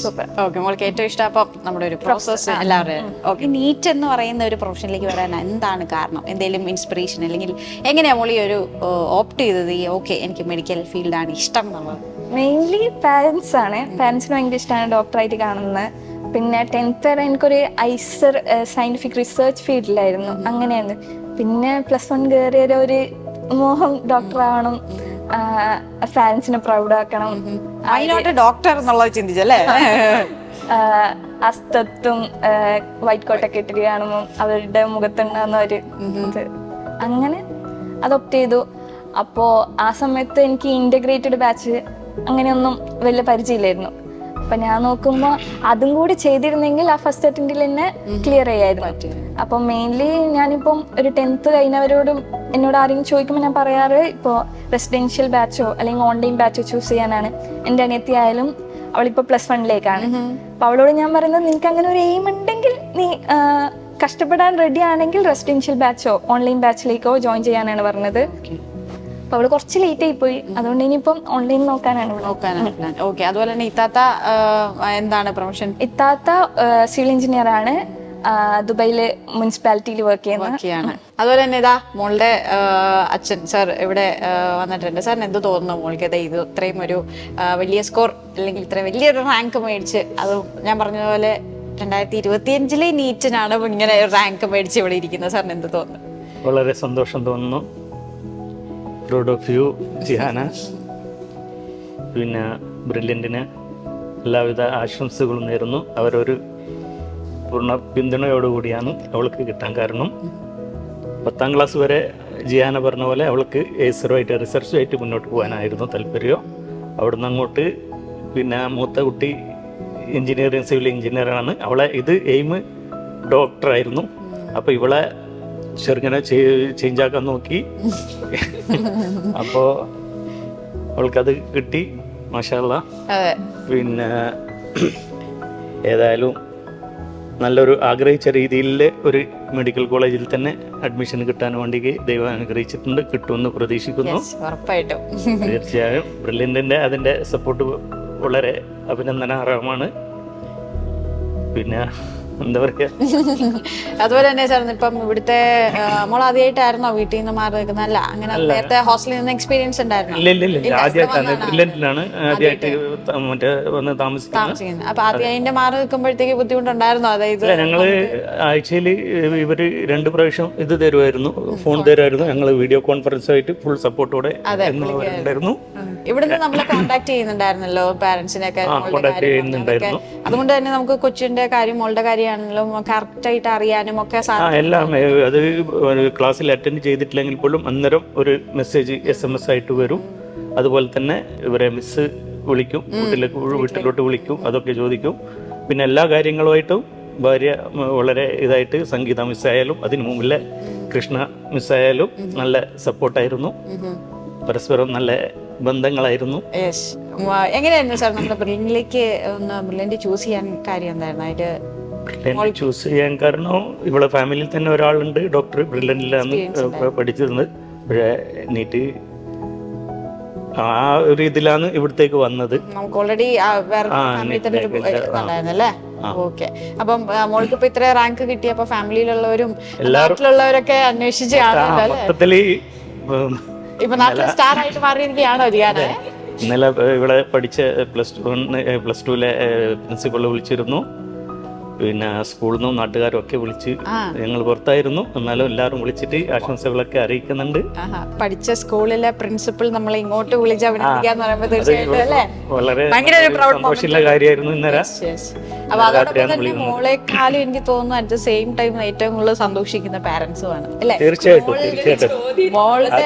സൂപ്പർ ഓക്കെ മോൾക്ക് ഏറ്റവും ഇഷ്ടം നമ്മുടെ ഒരു പ്രോസസ് എല്ലാവരും. ഓക്കെ നീറ്റ് എന്ന് പറയുന്ന ഒരു പ്രൊഫഷനിലേക്ക് വരാൻ എന്താണ് കാരണം? എന്തെങ്കിലും ഇൻസ്പിറേഷൻ അല്ലെങ്കിൽ എങ്ങനെയാ മോളി ഒരു ഓപ്റ്റ് ചെയ്തത്? ഈ ഓക്കെ എനിക്ക് മെഡിക്കൽ ഫീൽഡാണ് ഇഷ്ടം എന്നുള്ളത്. മെയിൻലി പാരൻസ് ആണ്. പാരൻസിന് ഭയങ്കര ഇഷ്ടമാണ് ഡോക്ടറായിട്ട് കാണുന്നത്. പിന്നെ ടെൻത്ത് വരെ എനിക്കൊരു ഐസർ സയന്റിഫിക് റിസർച്ച് ഫീൽഡിലായിരുന്നു അങ്ങനെയാണ്. പിന്നെ പ്ലസ് വൺ കയറിയ ഒരു മോഹം ഡോക്ടർ പാരൻസിനെ പ്രൗഡ് ആക്കണം അതിനോട്ട് ഡോക്ടർ എന്നുള്ളത് ചിന്തിച്ചല്ലേ? അസ്തത്തും അസ്തത്വം വൈറ്റ് കോട്ടൊക്കെ ഇട്ടിട്ട് കാണുമ്പോൾ അവരുടെ മുഖത്തുണ്ടാകുന്ന ഒരു ഇത്. അങ്ങനെ അത് ഒപ്റ്റ് ചെയ്തു. അപ്പോ ആ സമയത്ത് എനിക്ക് ഇന്റഗ്രേറ്റഡ് ബാച്ച് അങ്ങനെയൊന്നും വലിയ പരിചയമില്ലായിരുന്നു. അപ്പൊ ഞാൻ നോക്കുമ്പോൾ അതും കൂടി ചെയ്തിരുന്നെങ്കിൽ ആ ഫസ്റ്റ് അറ്റൻഡിൽ തന്നെ ക്ലിയർ ചെയ്യായിരുന്നു. അപ്പൊ മെയിൻലി ഞാനിപ്പം ഒരു ടെൻത്ത് കഴിഞ്ഞവരോടും എന്നോട് ആരെങ്കിലും ചോദിക്കുമ്പോൾ ഞാൻ പറയാറ് ഇപ്പോൾ റെസിഡൻഷ്യൽ ബാച്ചോ അല്ലെങ്കിൽ ഓൺലൈൻ ബാച്ചോ ചൂസ് ചെയ്യാനാണ്. എന്റെ അനിയത്തി ആയാലും അവളിപ്പോ പ്ലസ് വണ്ണിലേക്കാണ് അപ്പൊ അവളോട് ഞാൻ പറയുന്നത് നിനക്ക് അങ്ങനെ ഒരു എയിം ഉണ്ടെങ്കിൽ നീ കഷ്ടപ്പെടാൻ റെഡി ആണെങ്കിൽ റെസിഡൻഷ്യൽ ബാച്ചോ ഓൺലൈൻ ബാച്ചിലേക്കോ ജോയിൻ ചെയ്യാനാണ് പറഞ്ഞത്. അപ്പൊ അവൾ കുറച്ച് ലേറ്റ് ആയി പോയി. അതുകൊണ്ട് ഇനിയിപ്പം ഓൺലൈൻ നോക്കാനാണ് നോക്കാനാണ് പ്ലാൻ ഓക്കെ അതുപോലെ തന്നെ ഇത്താത്ത ആ, എന്താണ് പ്രൊഫഷൻ ഇത്താത്ത സിവിൽ എഞ്ചിനീയർ ആണ്. ആ, ദുബായിൽ മുനിസിപ്പാലിറ്റിയിൽ വർക്ക് ചെയ്യുന്ന. ഒക്കെയാണ് അതുപോലെ തന്നെ ഇതാ മോളുടെ ആ, അച്ഛൻ സാർ ഇവിടെ ആ, വന്നിട്ടുണ്ട്. സാറിന് എന്ത് തോന്നുന്നു മോൾക്ക്? ഇതാ ഇത് ഇത്രയും ഒരു ആ, വലിയ സ്കോർ അല്ലെങ്കിൽ ഇത്ര വലിയൊരു റാങ്ക് മേടിച്ച് അത് ഞാൻ പറഞ്ഞതുപോലെ പോലെ രണ്ടായിരത്തി ഇരുപത്തിയഞ്ചിലെ നീറ്റിനാണ് ഇങ്ങനെ റാങ്ക് മേടിച്ച് ഇവിടെ ഇരിക്കുന്നത്. സാറിന് എന്ത് തോന്നുന്നു? വളരെ സന്തോഷം തോന്നുന്നു. പ്രൗഡ് ഓഫ് യു ജിഹാന പിന്നെ ബ്രില്യന്റിന് എല്ലാവിധ ആശംസകളും നേരുന്നു. അവരൊരു പൂർണ പിന്തുണയോടുകൂടിയാണ് അവൾക്ക് കിട്ടാൻ കാരണം. പത്താം ക്ലാസ് വരെ ജിയാന പറഞ്ഞ പോലെ അവൾക്ക് ഏസറുമായിട്ട് റിസർച്ചുമായിട്ട് മുന്നോട്ട് പോകാനായിരുന്നു താല്പര്യം. അവിടുന്ന് അങ്ങോട്ട് പിന്നെ മൂത്ത കുട്ടി എഞ്ചിനീയറിംഗ് സിവിൽ എഞ്ചിനീയറാണ്. അവളെ ഇത് എയിം ഡോക്ടറായിരുന്നു. അപ്പോൾ ഇവളെ ചെറുങ്ങനെ ചേഞ്ച് ആക്കാൻ നോക്കി. അപ്പോൾ അവൾക്കത് കിട്ടി മാഷാല്ല പിന്നെ ഏതായാലും നല്ലൊരു ആഗ്രഹിച്ച രീതിയിൽ ഒരു മെഡിക്കൽ കോളേജിൽ തന്നെ അഡ്മിഷൻ കിട്ടാൻ വേണ്ടി ദൈവം അനുഗ്രഹിച്ചിട്ടുണ്ട്. കിട്ടുമെന്ന് പ്രതീക്ഷിക്കുന്നു. ഉറപ്പായിട്ടും. തീർച്ചയായും. ബ്രില്യന്റിന്റെ അതിന്റെ സപ്പോർട്ട് വളരെ അഭിനന്ദനാർഹമാണ്. പിന്നെ എന്താ [laughs] അതുപോലെ തന്നെ സാർ ഇപ്പം ഇവിടുത്തെ നമ്മൾ മോൾ ആദ്യമായിട്ടായിരുന്നോ വീട്ടിൽ നിന്ന് മാറി നിൽക്കുന്നത്? അല്ല അങ്ങനെ നേരത്തെ ഹോസ്റ്റലിൽ നിന്ന് എക്സ്പീരിയൻസ് ഉണ്ടായിരുന്നു? ഇല്ല ഇല്ല ഇല്ല. ആദ്യമായിട്ടാണ് ബ്രില്യന്റിലാണ് ആദ്യമായിട്ട് മറ്റേ വന്ന് താമസിക്കുന്നത്. അപ്പൊ ആദ്യം അതിന്റെ മാറി നിൽക്കുമ്പോഴത്തേക്ക് ബുദ്ധിമുട്ടുണ്ടായിരുന്നോ? അതായത് ഞങ്ങൾ ആഴ്ചയിൽ ഇവർ രണ്ട് പ്രാവശ്യം ഇത് തരുമായിരുന്നു. ഫോൺ തരുമായിരുന്നു. ഞങ്ങൾ വീഡിയോ കോൺഫറൻസ് ആയിട്ട് ഫുൾ സപ്പോർട്ടോടെ എന്നുള്ളവരുണ്ടായിരുന്നു. ഇവിടുന്ന് നമ്മളെ കോണ്ടാക്ട് ചെയ്യുന്നുണ്ടായിരുന്നല്ലോ പാരന്റ്സിനെ കാര്യം. അതുകൊണ്ട് തന്നെ നമുക്ക് കൊച്ചിന്റെ കാര്യം മോളുടെ കാര്യമാണെങ്കിലും കറക്റ്റ് ആയിട്ട് അറിയാനും ഒക്കെ ആ എല്ലാം അത് ക്ലാസ്സിൽ അറ്റൻഡ് ചെയ്തിട്ടില്ലെങ്കിൽ പോലും അന്നേരം ഒരു മെസ്സേജ് എസ് എം എസ് ആയിട്ട് വരും. അതുപോലെ തന്നെ ഇവരെ മിസ് വിളിക്കും വീട്ടിലേക്ക് വീട്ടിലോട്ട് വിളിക്കും അതൊക്കെ ചോദിക്കും. പിന്നെ എല്ലാ കാര്യങ്ങളുമായിട്ടും ഭാര്യ വളരെ ഇതായിട്ട് സംഗീത മിസ്സായാലും അതിനു മുമ്പിലെ കൃഷ്ണ മിസ്സായാലും നല്ല സപ്പോർട്ടായിരുന്നു പരസ്പരം നല്ല ബന്ധങ്ങളായിരുന്നു. എങ്ങനെയായിരുന്നു സാർ നമ്മുടെ ബ്രില്ലിലേക്ക് ഒന്ന് ബ്രില്ലിന്റെ ചൂസ് ചെയ്യാൻ കാര്യം എന്തായിരുന്നു? അതിന്റെ എന്നെ ചൂസ് ചെയ്യാൻ കാരണം ഇവിടെ ഫാമിലിയിൽ തന്നെ ഒരാളുണ്ട്. ഡോക്ടർ ബ്രില്ലനിലാണ് പഠിച്ചിരുന്നത്. പക്ഷേ നീറ്റ് ആ ഒരു ഇതിലാണ് ഇവിടത്തേക്ക് വന്നത്. നമുക്ക് ഓൾറെഡി അല്ലേ ഓക്കെ അപ്പം മോൾക്ക് ഇപ്പൊ ഇത്ര റാങ്ക് കിട്ടിയപ്പോ ഫാമിലിയിലുള്ളവരും നാട്ടിലുള്ളവരൊക്കെ അന്വേഷിച്ച് മൊത്തത്തിൽ ഇപ്പൊ നാട്ടിലെ സ്റ്റാർ ആയിട്ട് മാറിയിരിക്കുകയാണോ ജിയാനെ ഇന്നലെ ഇവിടെ പഠിച്ച പ്ലസ് ടു പ്ലസ് ടുവിലെ പ്രിൻസിപ്പളെ വിളിച്ചിരുന്നു. പിന്നെ സ്കൂളിൽ നിന്നും നാട്ടുകാരും ഒക്കെ വിളിച്ച്. ഞങ്ങൾ പുറത്തായിരുന്നു. എന്നാലും എല്ലാവരും വിളിച്ചിട്ട് ആശംസകളൊക്കെ അറിയിക്കുന്നുണ്ട്. പഠിച്ച സ്കൂളിലെ പ്രിൻസിപ്പൽ നമ്മളെ ഇങ്ങോട്ട് വിളിച്ച് അഭിനന്ദിക്കാന്ന് പറയുമ്പോൾ തീർച്ചയായിട്ടും അല്ലേ? വളരെ ഭയങ്കര ഒരു proud സന്തോഷമുള്ള കാര്യമായിരുന്നു ഇന്നലെ. Yes, yes. അപ്പൊ അതോടൊപ്പം തന്നെ മോളെക്കാളും എനിക്ക് തോന്നുന്നു അറ്റ് ദ സെയിം ടൈം ഏറ്റവും കൂടുതൽ സന്തോഷിക്കുന്ന പാരന്റ്സും ആണ്. അല്ലേ? തീർച്ചയായിട്ടും തീർച്ചയായിട്ടും. മോളുടെ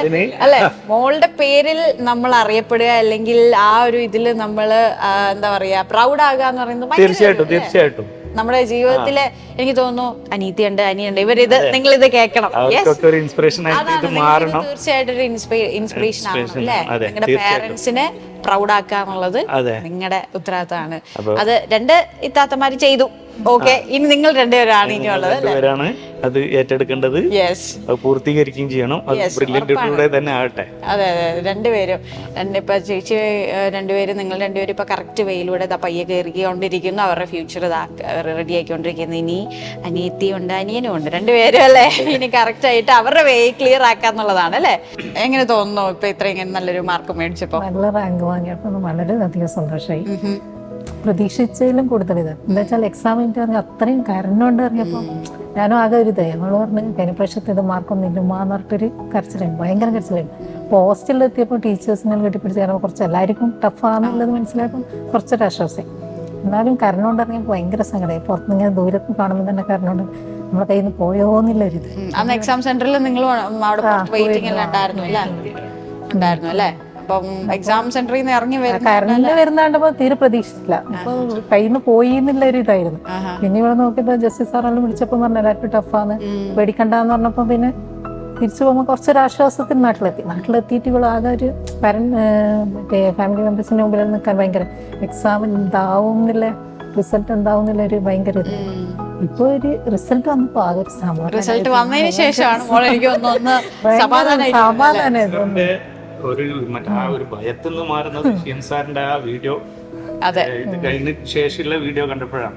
അല്ലെ? മോളുടെ പേരിൽ നമ്മൾ അറിയപ്പെടുക അല്ലെങ്കിൽ ആ ഒരു ഇതിൽ നമ്മൾ എന്താ പറയാ പ്രൗഡ് ആകുക എന്ന് പറയുന്നത് തീർച്ചയായിട്ടും തീർച്ചയായിട്ടും. നമ്മുടെ ജീവിതത്തിലെ എനിക്ക് തോന്നുന്നു അനീതിയുണ്ട് അനിയുണ്ട്. ഇവരിത് നിങ്ങൾ ഇത് കേൾക്കണം തീർച്ചയായിട്ടും ഒരു ഇൻസ്പിറേഷൻ ആണ് അല്ലേ? നിങ്ങളുടെ പേരന്റ്സിനെ പേരൻസിനെ പ്രൗഡ് ആക്കുക എന്നുള്ളത് അതെ. നിങ്ങളുടെ ഉത്തരവാദിത്തമാണ്. അത് രണ്ട് ഇത്താത്തമാര് ചെയ്തു. ഓക്കെ ഇനി നിങ്ങൾ രണ്ടുപേരാണ് ഇനിയുള്ളത് അല്ലേ? രണ്ടുപേരാണ് അത് ഏറ്റെടുക്കേണ്ടത്. യെസ് അത് പൂർത്തീകരിക്കുകയും ചെയ്യണം. തന്നെ ആവട്ടെ അതെ അതെ രണ്ടുപേരും രണ്ട് ഇപ്പൊ ചേച്ചി രണ്ടുപേരും നിങ്ങൾ രണ്ടുപേരും ഇപ്പൊ കറക്റ്റ് വെയിലൂടെ ദാ പയ്യെ കയറിക്കൊണ്ടിരിക്കുന്നു അവരുടെ ഫ്യൂച്ചർ റെഡി ആക്കിക്കൊണ്ടിരിക്കുന്നു ഇനി അനിയത്തി ഉണ്ട് അനിയനും ഉണ്ട്. രണ്ടുപേരും അല്ലേ? ഇനി കറക്റ്റ് ആയിട്ട് അവരുടെ വേ ക്ലിയർ ആക്കാന്നുള്ളതാണ് അല്ലേ? എങ്ങനെ തോന്നുന്നു ഇപ്പൊ ഇത്രയും ഇങ്ങനെ നല്ലൊരു മാർക്ക് മേടിച്ചപ്പോ? നല്ല റാങ്ക് വാങ്ങിയപ്പോൾ വളരെയധികം സന്തോഷമായി പ്രതീക്ഷിച്ചതിലും കൂടുതൽ ഇത്. എന്താ വെച്ചാൽ എക്സാം എനിക്ക് അത്രയും കരഞ്ഞോണ്ട് ഇറങ്ങിയപ്പോൾ ഞാനും ആകെ ഒരു ഇതായി നമ്മൾ പറഞ്ഞു കഴിഞ്ഞ പ്രാവശ്യത്തെ ഇത് മാർക്കൊന്നും ഇല്ലുമാന്ന് പറഞ്ഞിട്ടൊരു കരച്ചിലായി ഭയങ്കര കരച്ചിലായി അപ്പോൾ ഹോസ്റ്റലിൽ എത്തിയപ്പോൾ ടീച്ചേഴ്സിനെ കെട്ടിപ്പിടിച്ച് കാരണം കുറച്ച് എല്ലാവർക്കും ടഫാണെന്നുള്ളത് മനസ്സിലാക്കും കുറച്ചൊരു ആശ്വാസം. എന്നാലും കരഞ്ഞോണ്ട് ഇറങ്ങിയപ്പോൾ ഭയങ്കര സങ്കടമായി. പുറത്തുനിന്ന് ഇങ്ങനെ ദൂരത്ത് കാണുമ്പോൾ തന്നെ കരഞ്ഞോണ്ട് നമ്മളെ കയ്യിൽ നിന്ന് പോയോ എന്നുള്ളൊരിത്. ഉം. അന്ന് എക്സാം സെന്ററിൽ നിങ്ങൾ അവിടെ ഉണ്ടായിരുന്നു അല്ലേ? അപ്പം എക്സാം സെന്ററിൽ നിന്ന് ഇറങ്ങി വരുന്ന വരുന്നാണ്ടപ്പോ തീരെ പ്രതീക്ഷിച്ചില്ല. അപ്പൊ കയ്യിൽ നിന്ന് പോയി എന്നുള്ള ഒരു ഇതായിരുന്നു. പിന്നെ ഇവിടെ നോക്കിയപ്പോ ജസ്റ്റിസ് സാറെല്ലാം വിളിച്ചപ്പോ പറഞ്ഞു എല്ലാവർക്കും ടഫാന്ന്. പേടിക്കണ്ടെന്ന് പറഞ്ഞപ്പോ പിന്നെ തിരിച്ചു പോകുമ്പോൾ കുറച്ചൊരു ആശ്വാസത്തിന് നാട്ടിലെത്തി. നാട്ടിലെത്തിയിട്ട് ഇവിടെ ആകെ ഒരു പരൻ മറ്റേ ഫാമിലി മെമ്പേഴ്സിന്റെ മുമ്പിൽ നിൽക്കാൻ ഭയങ്കര എക്സാം എന്താവും എന്നുള്ള റിസൾട്ട് എന്താവും എന്നുള്ള ഒരു ഭയങ്കര ഇത്. ഇപ്പൊ ഒരു റിസൾട്ട് വന്നപ്പോ ആകെ ഒരു സമാധാനം റിസൾട്ട് വന്നതിന് ശേഷമാണ് സമാധാനം ഒരു മറ്റേ ആ ഒരു ഭയത്തിൽ നിന്ന് മാറുന്ന ഷിയൻ സാറിന്റെ ആ വീഡിയോ അതെ. ഇത് കഴിഞ്ഞ ശേഷമുള്ള വീഡിയോ കണ്ടപ്പോഴാണ്.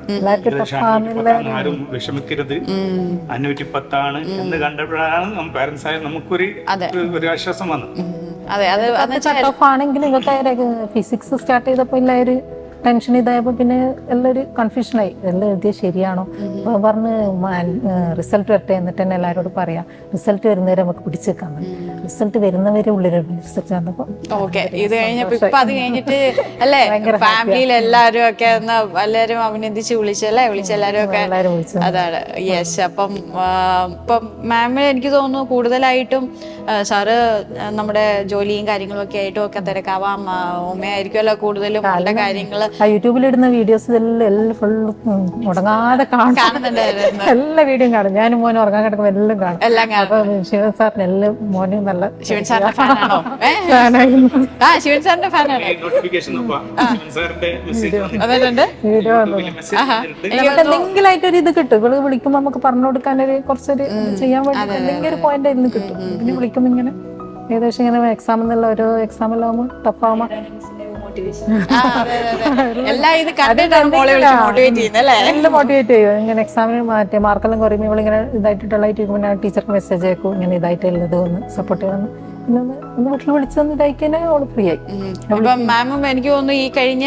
ആരും വിഷമിക്കരുത്. അഞ്ഞൂറ്റി പത്താണ് എന്ന് കണ്ടപ്പോഴാണ് പാരന്റ്സ് ആയ നമുക്കൊരു ഒരു- ഒരു ആശ്വാസം വന്നത്. അതെ അത് ചട്ടോഫാണെങ്കിൽ കട്ട് ഓഫ് ആണെങ്കിൽ നിങ്ങൾക്ക് ഫിസിക്സ് സ്റ്റാർട്ട് ചെയ്തപ്പോ ഇല്ല ഒരു ടെൻഷൻ ഇതായപ്പോൾ പിന്നെ എല്ലാം ഒരു കൺഫ്യൂഷനായി എല്ലാം എഴുതിയത് ശരിയാണോ? അപ്പോൾ പറഞ്ഞ് റിസൾട്ട് വരട്ടെ എന്നിട്ട് തന്നെ എല്ലാവരോടും പറയാം റിസൾട്ട് വരുന്നവരെ നമുക്ക് പിടിച്ചേക്കാൻ റിസൾട്ട് വരുന്നവരെ ഉള്ളിൽ റിസൾട്ട് വന്നപ്പോൾ ഓക്കെ ഇത് കഴിഞ്ഞപ്പോൾ ഇപ്പം അത് കഴിഞ്ഞിട്ട് അല്ലേ ഫാമിലിയിൽ എല്ലാവരും ഒക്കെ എല്ലാരും അഭിനന്ദിച്ച് വിളിച്ചല്ലേ വിളിച്ച എല്ലാവരും ഒക്കെ എല്ലാവരും അതാണ്. യെസ് അപ്പം ഇപ്പം മാമിന് എനിക്ക് തോന്നുന്നു കൂടുതലായിട്ടും സാറ് നമ്മുടെ ജോലിയും കാര്യങ്ങളും ഒക്കെ ആയിട്ടും ഒക്കെ തിരക്കാവാം. ഉമ്മയായിരിക്കുമല്ലോ കൂടുതലും നല്ല കാര്യങ്ങൾ. ആ യൂട്യൂബിലിടുന്ന വീഡിയോസ് എല്ലാം ഫുൾ മുടങ്ങാതെ എല്ലാ വീഡിയോയും കാണും. ഞാനും മോനും ഉറങ്ങാൻ കിടക്കുമ്പോൾ എല്ലാം കാണും. എല്ലാം കാണും. അപ്പൊ ശിവൻ സാറിന് എല്ലാം മോനും നല്ല ശിവൻ സാറിന്റെ ഫാനാണോ? ശിവൻ സാറിന്റെ ഫാനാണോ. നോട്ടിഫിക്കേഷൻ സാറിന്റെ മെസ്സേജ് വന്നിട്ടുണ്ട്. വീഡിയോ നമുക്ക് എന്തെങ്കിലും ആയിട്ട് ഒരു ഇത് കിട്ടും. ഇവൾ വിളിക്കുമ്പോ നമുക്ക് പറഞ്ഞു കൊടുക്കാൻ ഒരു കുറച്ചൊരു ചെയ്യാൻ വേണ്ടി എന്തെങ്കിലും ഒരു പോയിന്റ് ഇന്ന് കിട്ടും. പിന്നെ വിളിക്കുമ്പോ ഇങ്ങനെ ഏകദേശം ഇങ്ങനെ എക്സാം എന്നുള്ള ഓരോ എക്സാം എല്ലാം ടഫ് ടഫാകുമ്പോൾ [laughs] എല്ലാം ഇത് കണ്ടിട്ടാണ് മോട്ടിവേറ്റ് ചെയ്യുന്നത് മോട്ടിവേറ്റ് ചെയ്യും. ഇങ്ങനെ എക്സാമിന് മറ്റേ മാർക്കെല്ലാം കുറയുമ്പോൾ ഇവളിങ്ങനെ ഇതായിട്ടുള്ള ടീച്ചർക്ക് മെസ്സേജ് അയക്കും ഇങ്ങനെ ഇതായിട്ടുള്ളത് സപ്പോർട്ട് ചെയ്യണം പിന്നെ ഒന്ന് ഒന്ന് വീട്ടിൽ വിളിച്ചൊന്ന് അവൾ ഫ്രീ ആയി. അപ്പം മാമും എനിക്ക് തോന്നുന്നു ഈ കഴിഞ്ഞ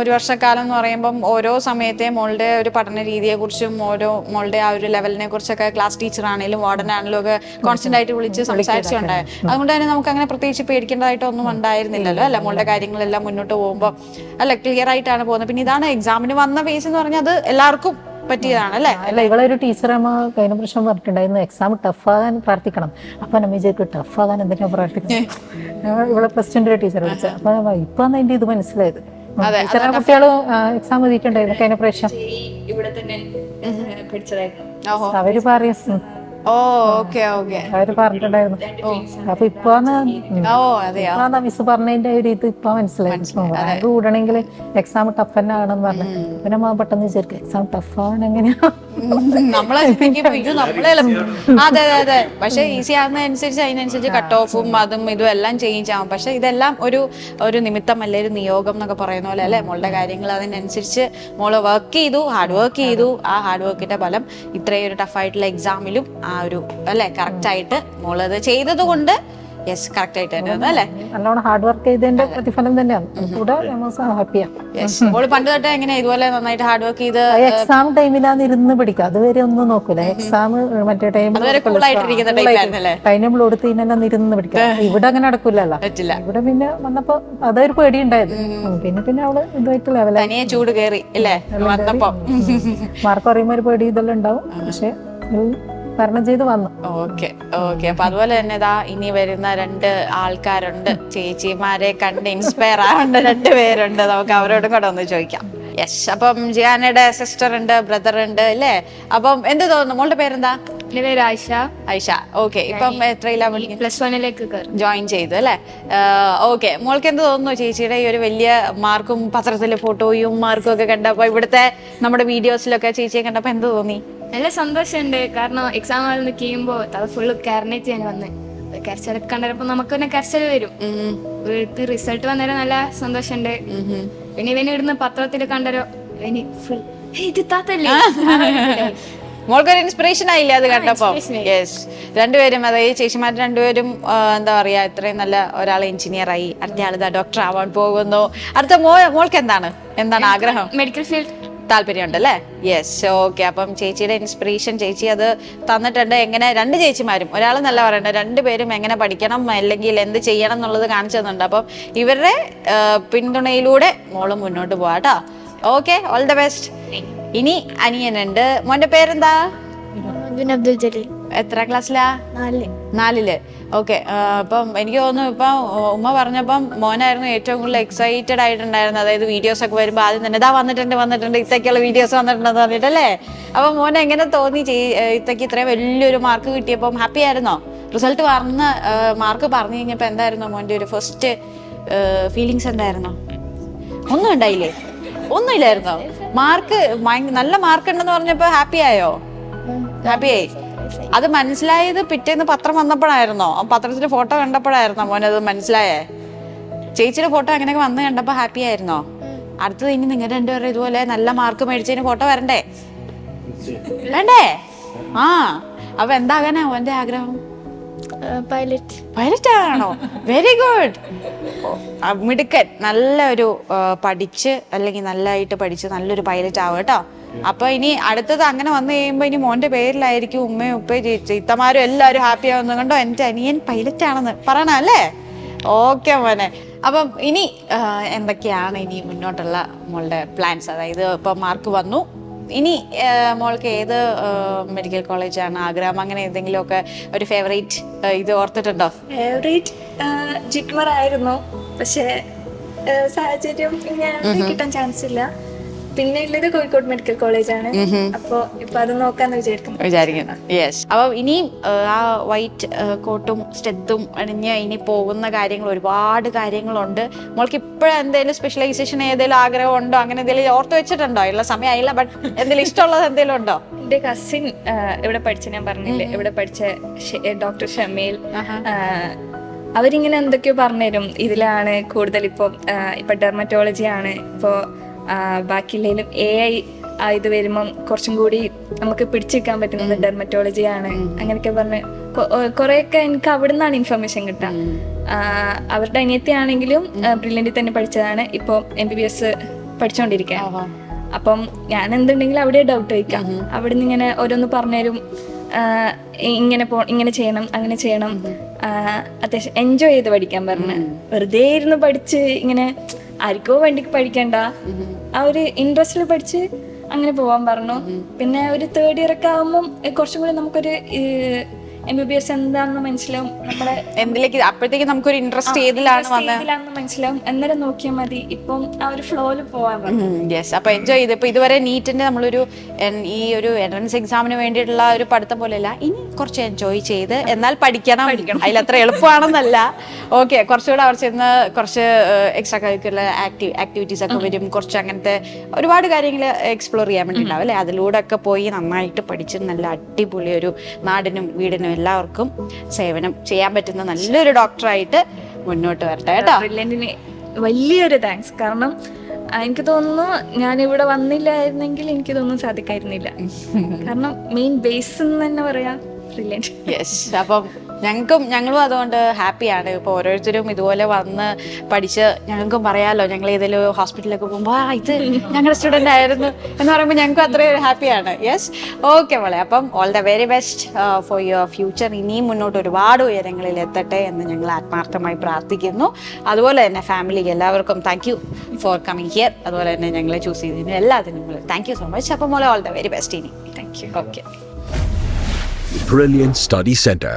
ഒരു വർഷക്കാലം എന്ന് പറയുമ്പം ഓരോ സമയത്തെ മോളുടെ ഒരു പഠന രീതിയെ കുറിച്ചും ഓരോ മോളുടെ ആ ഒരു ലെവലിനെ കുറിച്ചൊക്കെ ക്ലാസ് ടീച്ചർ ആണെങ്കിലും വാർഡൻ ആണെങ്കിലും ഒക്കെ കോൺസ്റ്റന്റ് ആയിട്ട് വിളിച്ച് സംസാരിച്ചുണ്ടായി അതുകൊണ്ട് തന്നെ നമുക്ക് അങ്ങനെ പ്രത്യേകിച്ച് പേടിക്കേണ്ടതായിട്ട് ഒന്നും ഉണ്ടായിരുന്നില്ലല്ലോ അല്ല? മോളുടെ കാര്യങ്ങളെല്ലാം മുന്നോട്ട് പോകുമ്പോൾ അല്ല ക്ലിയർ ആയിട്ടാണ് പോകുന്നത്. പിന്നെ ഇതാണ് എക്സാമിന് വന്ന ഫേസ് എന്ന് പറഞ്ഞാൽ അത് എല്ലാവർക്കും പറ്റിയതാണ് അല്ലേ? അല്ല ഇവളൊരു ഒരു ടീച്ചറമ്മ കഴിഞ്ഞ പ്രശ്നം പറഞ്ഞിട്ടുണ്ടായിരുന്നു എക്സാം ടഫാകാൻ പ്രാർത്ഥിക്കണം. അപ്പൊ നമ്മ വിചാരിക്കും ടഫാകാൻ എന്തിനാ പ്രാർത്ഥിക്കണം ഇവിടെ ഇവളെ പ്ലസ് ടുന്റെ ടീച്ചർ വിളിച്ച അപ്പൊ ഇപ്പൊ എന്റെ ഇത് മനസ്സിലായത്? ടീച്ചറെ കുട്ടികൾ എക്സാം എഴുതിയിട്ടുണ്ടായിരുന്നു കഴിഞ്ഞ പ്രാവശ്യം. അവർ പറയും ഓ ഓക്കെ ഓക്കെ. അവർ പറഞ്ഞിട്ടുണ്ടായിരുന്നു. അപ്പൊ ഇപ്പാന്ന് ഓ അതെയോ? ഇപ്പാന്ന് മിസ് പറഞ്ഞതിന്റെ ഒരു ഇത് ഇപ്പൊ മനസ്സിലായി. റാങ്ക് കൂടണമെങ്കിൽ എക്സാം ടഫ് തന്നെ ആണെന്ന് പറഞ്ഞു. പിന്നെ നമ്മൾ പെട്ടെന്ന് വിചാരിക്കും എക്സാം ടഫ് ആണ് എങ്ങനെയാ? നമ്മളെ നമ്മളെ [laughs] അതെ അതെ അതെ. പക്ഷെ ഈസി ആകുന്നതനുസരിച്ച് അതിനനുസരിച്ച് കട്ട് ഓഫും അതും ഇതും എല്ലാം ചേഞ്ച് ആവും. പക്ഷെ ഇതെല്ലാം ഒരു ഒരു നിമിത്തമല്ലേ ഒരു നിയോഗം എന്നൊക്കെ പറയുന്ന പോലെ അല്ലെ? മോളുടെ കാര്യങ്ങൾ അതിനനുസരിച്ച് മോൾ വർക്ക് ചെയ്തു ഹാർഡ് വർക്ക് ചെയ്തു. ആ ഹാർഡ് വർക്കിന്റെ ഫലം ഇത്രയും ഒരു ടഫായിട്ടുള്ള എക്സാമിലും ആ ഒരു അല്ലെ? കറക്റ്റ് ആയിട്ട് മോൾ അത് ചെയ്തത് കൊണ്ട് യെസ് കറക്റ്റ് ആയിട്ട് തന്നെ അല്ലെ? നല്ലോണം ഹാർഡ് വർക്ക് ചെയ്തതിന്റെ പ്രതിഫലം തന്നെയാണ്. കൂടെ ഹാപ്പിയാണ് യെസ് മോൾ പണ്ട് തൊട്ടേ എങ്ങനെ ഇതുപോലെ നന്നായിട്ട് ഹാർഡ് വർക്ക് ചെയ്ത് എക്സാം ടൈമിലാണ് ഇരുന്ന് പിടിക്കുക അതുവരെ ഒന്നും നോക്കൂല. എക്സാം മറ്റേ ടൈം അതുവരെ cool ആയിട്ടിരിക്കുന്ന type ആയിരുന്നല്ലേ? ടൈം ടേബിൾ കൊടുത്ത് ഇരുന്ന് പിടിക്കുക ഇവിടെ അങ്ങനെ നടക്കൂലല്ലോ. പറ്റില്ല. ഇവിടെ പിന്നെ വന്നപ്പോ അതൊരു പേടി ഉണ്ടായത് പിന്നെ പിന്നെ അവൾ ഇതായിട്ട് ലെവലായി ചൂട് കയറി മാർക്ക് പറയുമ്പോ ഒരു പേടി ഇതെല്ലാം ഉണ്ടാവും. പക്ഷെ തരണം ചെയ്ത് വന്നു. Okay okay. അപ്പൊ അതുപോലെ തന്നെ ഇതാ ഇനി വരുന്ന രണ്ട് ആൾക്കാരുണ്ട്. ചേച്ചിമാരെ കണ്ട് ഇൻസ്പയർ ആവേണ്ട രണ്ട് പേരുണ്ട്. നമുക്ക് അവരോടും കൂടെ ഒന്ന് ചോദിക്കാം. യെസ് അപ്പം ജിയാനയുടെ സിസ്റ്റർ ഉണ്ട് ബ്രദർ ഉണ്ട് അല്ലേ? അപ്പം എന്ത് തോന്നുന്നു? മോളുടെ പേരെന്താ? എന്റെ പേര് ആയിഷ. ആയിഷ. ഓക്കെ. ഇപ്പം എത്രയിലാ പഠിക്കുന്നത് പ്ലസ് വണ്ണിലേക്ക് ജോയിൻ ചെയ്തു അല്ലേ? ഓക്കെ. മോൾക്ക് എന്ത് തോന്നുന്നു ചേച്ചിയുടെ ഈ ഒരു വലിയ മാർക്കും പത്രത്തിലെ ഫോട്ടോയും മാർക്കും ഒക്കെ കണ്ടപ്പോ ഇവിടുത്തെ നമ്മുടെ വീഡിയോസിലൊക്കെ ചേച്ചിയെ കണ്ടപ്പോ എന്ത് തോന്നി? നല്ല സന്തോഷമുണ്ട്. കാരണം എക്സാം ആയിരുന്നു കഴിയുമ്പോൾ അത് ഫുള്ള് കരഞ്ഞിട്ട് ഞാൻ വന്ന്. കരച്ചിലൊക്കെ കണ്ടപ്പോ നമുക്ക് തന്നെ കരച്ചിൽ വരും. ഉം. റിസൾട്ട് വന്നേരം നല്ല സന്തോഷമുണ്ട്. പിന്നെ ഇവന് ഇവിടുന്ന് പത്രത്തിൽ കണ്ടരോ ഇവന് ഫുൾ ഇത് താത്തല്ലേ? മോൾക്കൊരു ഇൻസ്പിറേഷൻ ആയില്ലേ അത് കണ്ടപ്പോ? യെസ് രണ്ടുപേരും അതായത് ചേച്ചിമാർ രണ്ടുപേരും എന്താ പറയാ ഇത്രയും നല്ല ഒരാൾ എഞ്ചിനീയർ ആയി. അടുത്ത ആൾ ഡോക്ടർ ആവാൻ പോകുന്നു. അടുത്ത മോ മോൾക്ക് എന്താണ്? എന്താണ് ആഗ്രഹം? മെഡിക്കൽ ഫീൽഡ് താല്പര്യമുണ്ട് അല്ലേ യെസ് ഓക്കെ അപ്പം ചേച്ചിയുടെ ഇൻസ്പിറേഷൻ ചേച്ചി അത് തന്നിട്ടുണ്ട്. എങ്ങനെ രണ്ട് ചേച്ചിമാരും ഒരാൾ നല്ല പറയണ്ട രണ്ടുപേരും എങ്ങനെ പഠിക്കണം അല്ലെങ്കിൽ എന്ത് ചെയ്യണം എന്നുള്ളത് കാണിച്ചു തന്നിട്ടുണ്ട്. അപ്പം ഇവരുടെ പിന്തുണയിലൂടെ മോൾ മുന്നോട്ട് പോവാട്ടോ ഓക്കെ ഓൾ ദ ബെസ്റ്റ് ഇനി അനിയനുണ്ട്. മോന്റെ പേരെന്താ? അബ്ദുൽ ജലീൽ. എത്ര ക്ലാസ്സിലാ? നാല് നാലിൽ. ഓക്കെ അപ്പം എനിക്ക് തോന്നുന്നു ഇപ്പം ഉമ്മ പറഞ്ഞപ്പം മോനായിരുന്നു ഏറ്റവും കൂടുതൽ എക്സൈറ്റഡ് ആയിട്ടുണ്ടായിരുന്നത്. അതായത് വീഡിയോസ് ഒക്കെ വരുമ്പോൾ ആദ്യം തന്നെ ഇതാ വന്നിട്ടുണ്ട് വന്നിട്ടുണ്ട് ഇത്തക്കുള്ള വീഡിയോസ് വന്നിട്ടുണ്ടെന്ന് പറഞ്ഞിട്ടല്ലേ? അപ്പം മോനെ എങ്ങനെ തോന്നി ഇത്തക്ക് ഇത്രയും വലിയൊരു മാർക്ക് കിട്ടിയപ്പം ഹാപ്പി ആയിരുന്നോ? റിസൾട്ട് വന്ന മാർക്ക് പറഞ്ഞു കഴിഞ്ഞപ്പോൾ എന്തായിരുന്നു മോന്റെ ഒരു ഫസ്റ്റ് ഫീലിങ്സ് എന്തായിരുന്നോ? ഒന്നും ഉണ്ടായില്ലേ? ഒന്നുമില്ലായിരുന്നോ? മാർക്ക് നല്ല മാർക്ക് ഉണ്ടെന്ന് പറഞ്ഞപ്പോ ഹാപ്പി ആയോ? ഹാപ്പി ആയി. അത് മനസ്സിലായത് പിറ്റേന്ന് പത്രം വന്നപ്പോഴായിരുന്നോ? പത്രത്തിന്റെ ഫോട്ടോ കണ്ടപ്പോഴായിരുന്നോ മോനെ അത് മനസ്സിലായേ? ചേച്ചിയുടെ ഫോട്ടോ അങ്ങനെയൊക്കെ വന്ന് കണ്ടപ്പോ ഹാപ്പി ആയിരുന്നോ? അടുത്തത് ഇനി നിങ്ങൾ രണ്ടുപേരും ഇതുപോലെ നല്ല മാർക്ക് മേടിച്ചതിന് ഫോട്ടോ വരണ്ടേ? വേണ്ടേ? ആ. അപ്പൊ എന്താകാനാ അവന്റെ ആഗ്രഹം? പൈലറ്റ്. പൈലറ്റ് ആണോ വെരി ഗുഡ് മിടുക്കൻ നല്ലൊരു പഠിച്ച് അല്ലെങ്കിൽ നല്ലതായിട്ട് പഠിച്ച് നല്ലൊരു പൈലറ്റ് ആവും കേട്ടോ. അപ്പൊ ഇനി അടുത്തത് അങ്ങനെ വന്നു കഴിയുമ്പോ ഇനി മോന്റെ പേരിലായിരിക്കും ഉമ്മയും ഉപ്പയും ചീത്തമാരും എല്ലാരും ഹാപ്പി ആവുന്നു കണ്ടോ? എന്റെ അനിയൻ പൈലറ്റ് ആണെന്ന് പറയണ അല്ലേ? ഓക്കെ മോനെ. അപ്പം ഇനി എന്തൊക്കെയാണ് ഇനി മുന്നോട്ടുള്ള മോളുടെ പ്ലാൻസ് അതായത് ഇപ്പൊ മാർക്ക് വന്നു. ഇനി മോൾക്ക് ഏത് മെഡിക്കൽ കോളേജാണ് ആഗ്രഹം? അങ്ങനെ എന്തെങ്കിലുമൊക്കെ ഒരു ഫേവറേറ്റ് ഇത് ഓർത്തിട്ടുണ്ടോ? ഫേവറേറ്റ് ജിക്മർ ആയിരുന്നു. പക്ഷേ സാഹചര്യം ഇങ്ങനെ കിട്ടാൻ ചാൻസ് ഇല്ല. പിന്നെ ഉള്ളത് കോഴിക്കോട് മെഡിക്കൽ കോളേജ് ആണ് അപ്പോ ഇപ്പൊ അത് നോക്കാന്ന് വിചാരിക്കുന്നു. വിചാരിക്കുന്നു. യെസ് അപ്പൊ ഇനിയും ആ, വൈറ്റ് കോട്ടും സ്റ്റെത്തും അണിഞ്ഞ് ഇനി പോകുന്ന കാര്യങ്ങൾ ഒരുപാട് കാര്യങ്ങളുണ്ട്. മോൾക്ക് ഇപ്പോഴും എന്തെങ്കിലും സ്പെഷ്യലൈസേഷൻ ഏതെങ്കിലും ആഗ്രഹം ഉണ്ടോ? അങ്ങനെ എന്തെങ്കിലും ഓർത്ത് വെച്ചിട്ടുണ്ടോ? ഉള്ള സമയമായില്ല ബട്ട് എന്തെങ്കിലും ഇഷ്ടമുള്ളത് എന്തെങ്കിലും ഉണ്ടോ? എന്റെ കസിൻ ഇവിടെ പഠിച്ച ഞാൻ പറഞ്ഞില്ലേ ഇവിടെ പഠിച്ച ഡോക്ടർ ഷമീൽ അവരിങ്ങനെ എന്തൊക്കെയോ പറഞ്ഞുതരും. ഇതിലാണ് കൂടുതൽ ഇപ്പോൾ ഇപ്പൊ ഡെർമറ്റോളജി ആണ്. ഇപ്പോൾ ബാക്കിയുള്ളതിലും എ ഐ ഇത് വരുമ്പം കുറച്ചും കൂടി നമുക്ക് പിടിച്ചെടുക്കാൻ പറ്റുന്നത് ഡെർമറ്റോളജി ആണ്. അങ്ങനെയൊക്കെ പറഞ്ഞ് കുറെയൊക്കെ എനിക്ക് അവിടെ നിന്നാണ് ഇൻഫർമേഷൻ കിട്ടുക അവരുടെ അനിയത്തിയാണെങ്കിലും ബ്രില്യന്റിൽ തന്നെ പഠിച്ചതാണ്. ഇപ്പോൾ എം ബി ബി എസ് പഠിച്ചുകൊണ്ടിരിക്കുക അപ്പം ഞാൻ എന്തുണ്ടെങ്കിലും അവിടെ ഡൗട്ട് വയ്ക്കാം അവിടെ നിന്ന് ഇങ്ങനെ ഓരോന്ന് പറഞ്ഞുതരും. ഇങ്ങനെ പോ ഇങ്ങനെ ചെയ്യണം അങ്ങനെ ചെയ്യണം. അത്യാവശ്യം എൻജോയ് ചെയ്ത് പഠിക്കാൻ പറഞ്ഞു. വെറുതെ ഇരുന്ന് പഠിച്ച് ഇങ്ങനെ ആർക്കോ വണ്ടിക്ക് പഠിക്കണ്ട. ആ ഒരു ഇൻട്രസ്റ്റിൽ പഠിച്ച് അങ്ങനെ പോവാൻ പറഞ്ഞു. പിന്നെ ഒരു തേർഡ് ഇയർ ഒക്കെ ആകുമ്പോൾ കുറച്ചും കൂടി നമുക്കൊരു എം ബി ബി എസ് എന്താണെന്ന് മനസ്സിലാവും. നമ്മുടെ എന്തിലേക്ക് അപ്പോഴത്തേക്ക് നമുക്കൊരു ഇൻട്രസ്റ്റ് ഏതിലാണ് മനസ്സിലാവും. അന്നേരം നോക്കിയാൽ മതി. ഇപ്പം ആ ഒരു ഫ്ലോയിൽ പോവാൻ മതി യെസ് അപ്പൊ എൻജോയ് ചെയ്ത്. ഇപ്പൊ ഇതുവരെ നീറ്റിന്റെ നമ്മളൊരു എൻ- ഈ ഒരു എൻട്രൻസ് എക്സാമിന് വേണ്ടിയിട്ടുള്ള ഒരു പഠിത്തം പോലെയല്ല. ഇനി കുറച്ച് എൻജോയ് ചെയ്ത് എന്നാൽ പഠിക്കണം. അതിൽ അത്ര എളുപ്പമാണെന്നല്ല. ഓക്കെ കുറച്ചുകൂടെ അവർ ചെന്ന് കുറച്ച് എക്സ്ട്രാ കരിക്കുലർ ആക്ടിവ് ആക്ടിവിറ്റീസ് ഒക്കെ വരും. കുറച്ച് അങ്ങനത്തെ ഒരുപാട് കാര്യങ്ങൾ എക്സ്പ്ലോർ ചെയ്യാൻ വേണ്ടിയിട്ടുണ്ടാവും അല്ലേ? അതിലൂടെ ഒക്കെ പോയി നന്നായിട്ട് പഠിച്ച് നല്ല അടിപൊളി ഒരു നാടിനും വീടിനും എല്ലാവർക്കും സേവനം ചെയ്യാൻ പറ്റുന്ന നല്ലൊരു ഡോക്ടറായിട്ട് മുന്നോട്ട് വരട്ടെ കേട്ടോ. വലിയൊരു താങ്ക്സ് കാരണം എനിക്ക് തോന്നുന്നു ഞാൻ ഇവിടെ വന്നില്ലായിരുന്നെങ്കിൽ എനിക്ക് തോന്നുന്നു സാധിക്കായിരുന്നില്ല. [laughs] കാരണം മെയിൻ ബേസ് എന്ന് തന്നെ പറയാം. ബ്രില്യന്റ് യെസ് അപ്പം ഞങ്ങൾക്കും ഞങ്ങളും അതുകൊണ്ട് ഹാപ്പിയാണ്. ഇപ്പോൾ ഓരോരുത്തരും ഇതുപോലെ വന്ന് പഠിച്ച് ഞങ്ങൾക്കും പറയാമല്ലോ ഞങ്ങൾ ഏതെങ്കിലും ഹോസ്പിറ്റലിലൊക്കെ പോകുമ്പോൾ ആ ഇത് ഞങ്ങളുടെ സ്റ്റുഡന്റ് ആയിരുന്നു എന്ന് പറയുമ്പോൾ ഞങ്ങൾക്കും അത്രയും ഹാപ്പിയാണ്. യെസ് ഓക്കെ മോളെ. അപ്പം all the very best for your future ഇനിയും മുന്നോട്ട് ഒരുപാട് ഉയരങ്ങളിൽ എത്തട്ടെ എന്ന് ഞങ്ങൾ ആത്മാർത്ഥമായി പ്രാർത്ഥിക്കുന്നു. അതുപോലെ തന്നെ ഫാമിലിക്ക് എല്ലാവർക്കും thank you for coming here അതുപോലെ തന്നെ ഞങ്ങളെ ചൂസ് ചെയ്തതിന് എല്ലാത്തിനും താങ്ക് യു സോ മച്ച് അപ്പം മോളെ ഓൾ ദ വെരി ബെസ്റ്റ് ഇനി. Thank you okay Brilliant Study Center.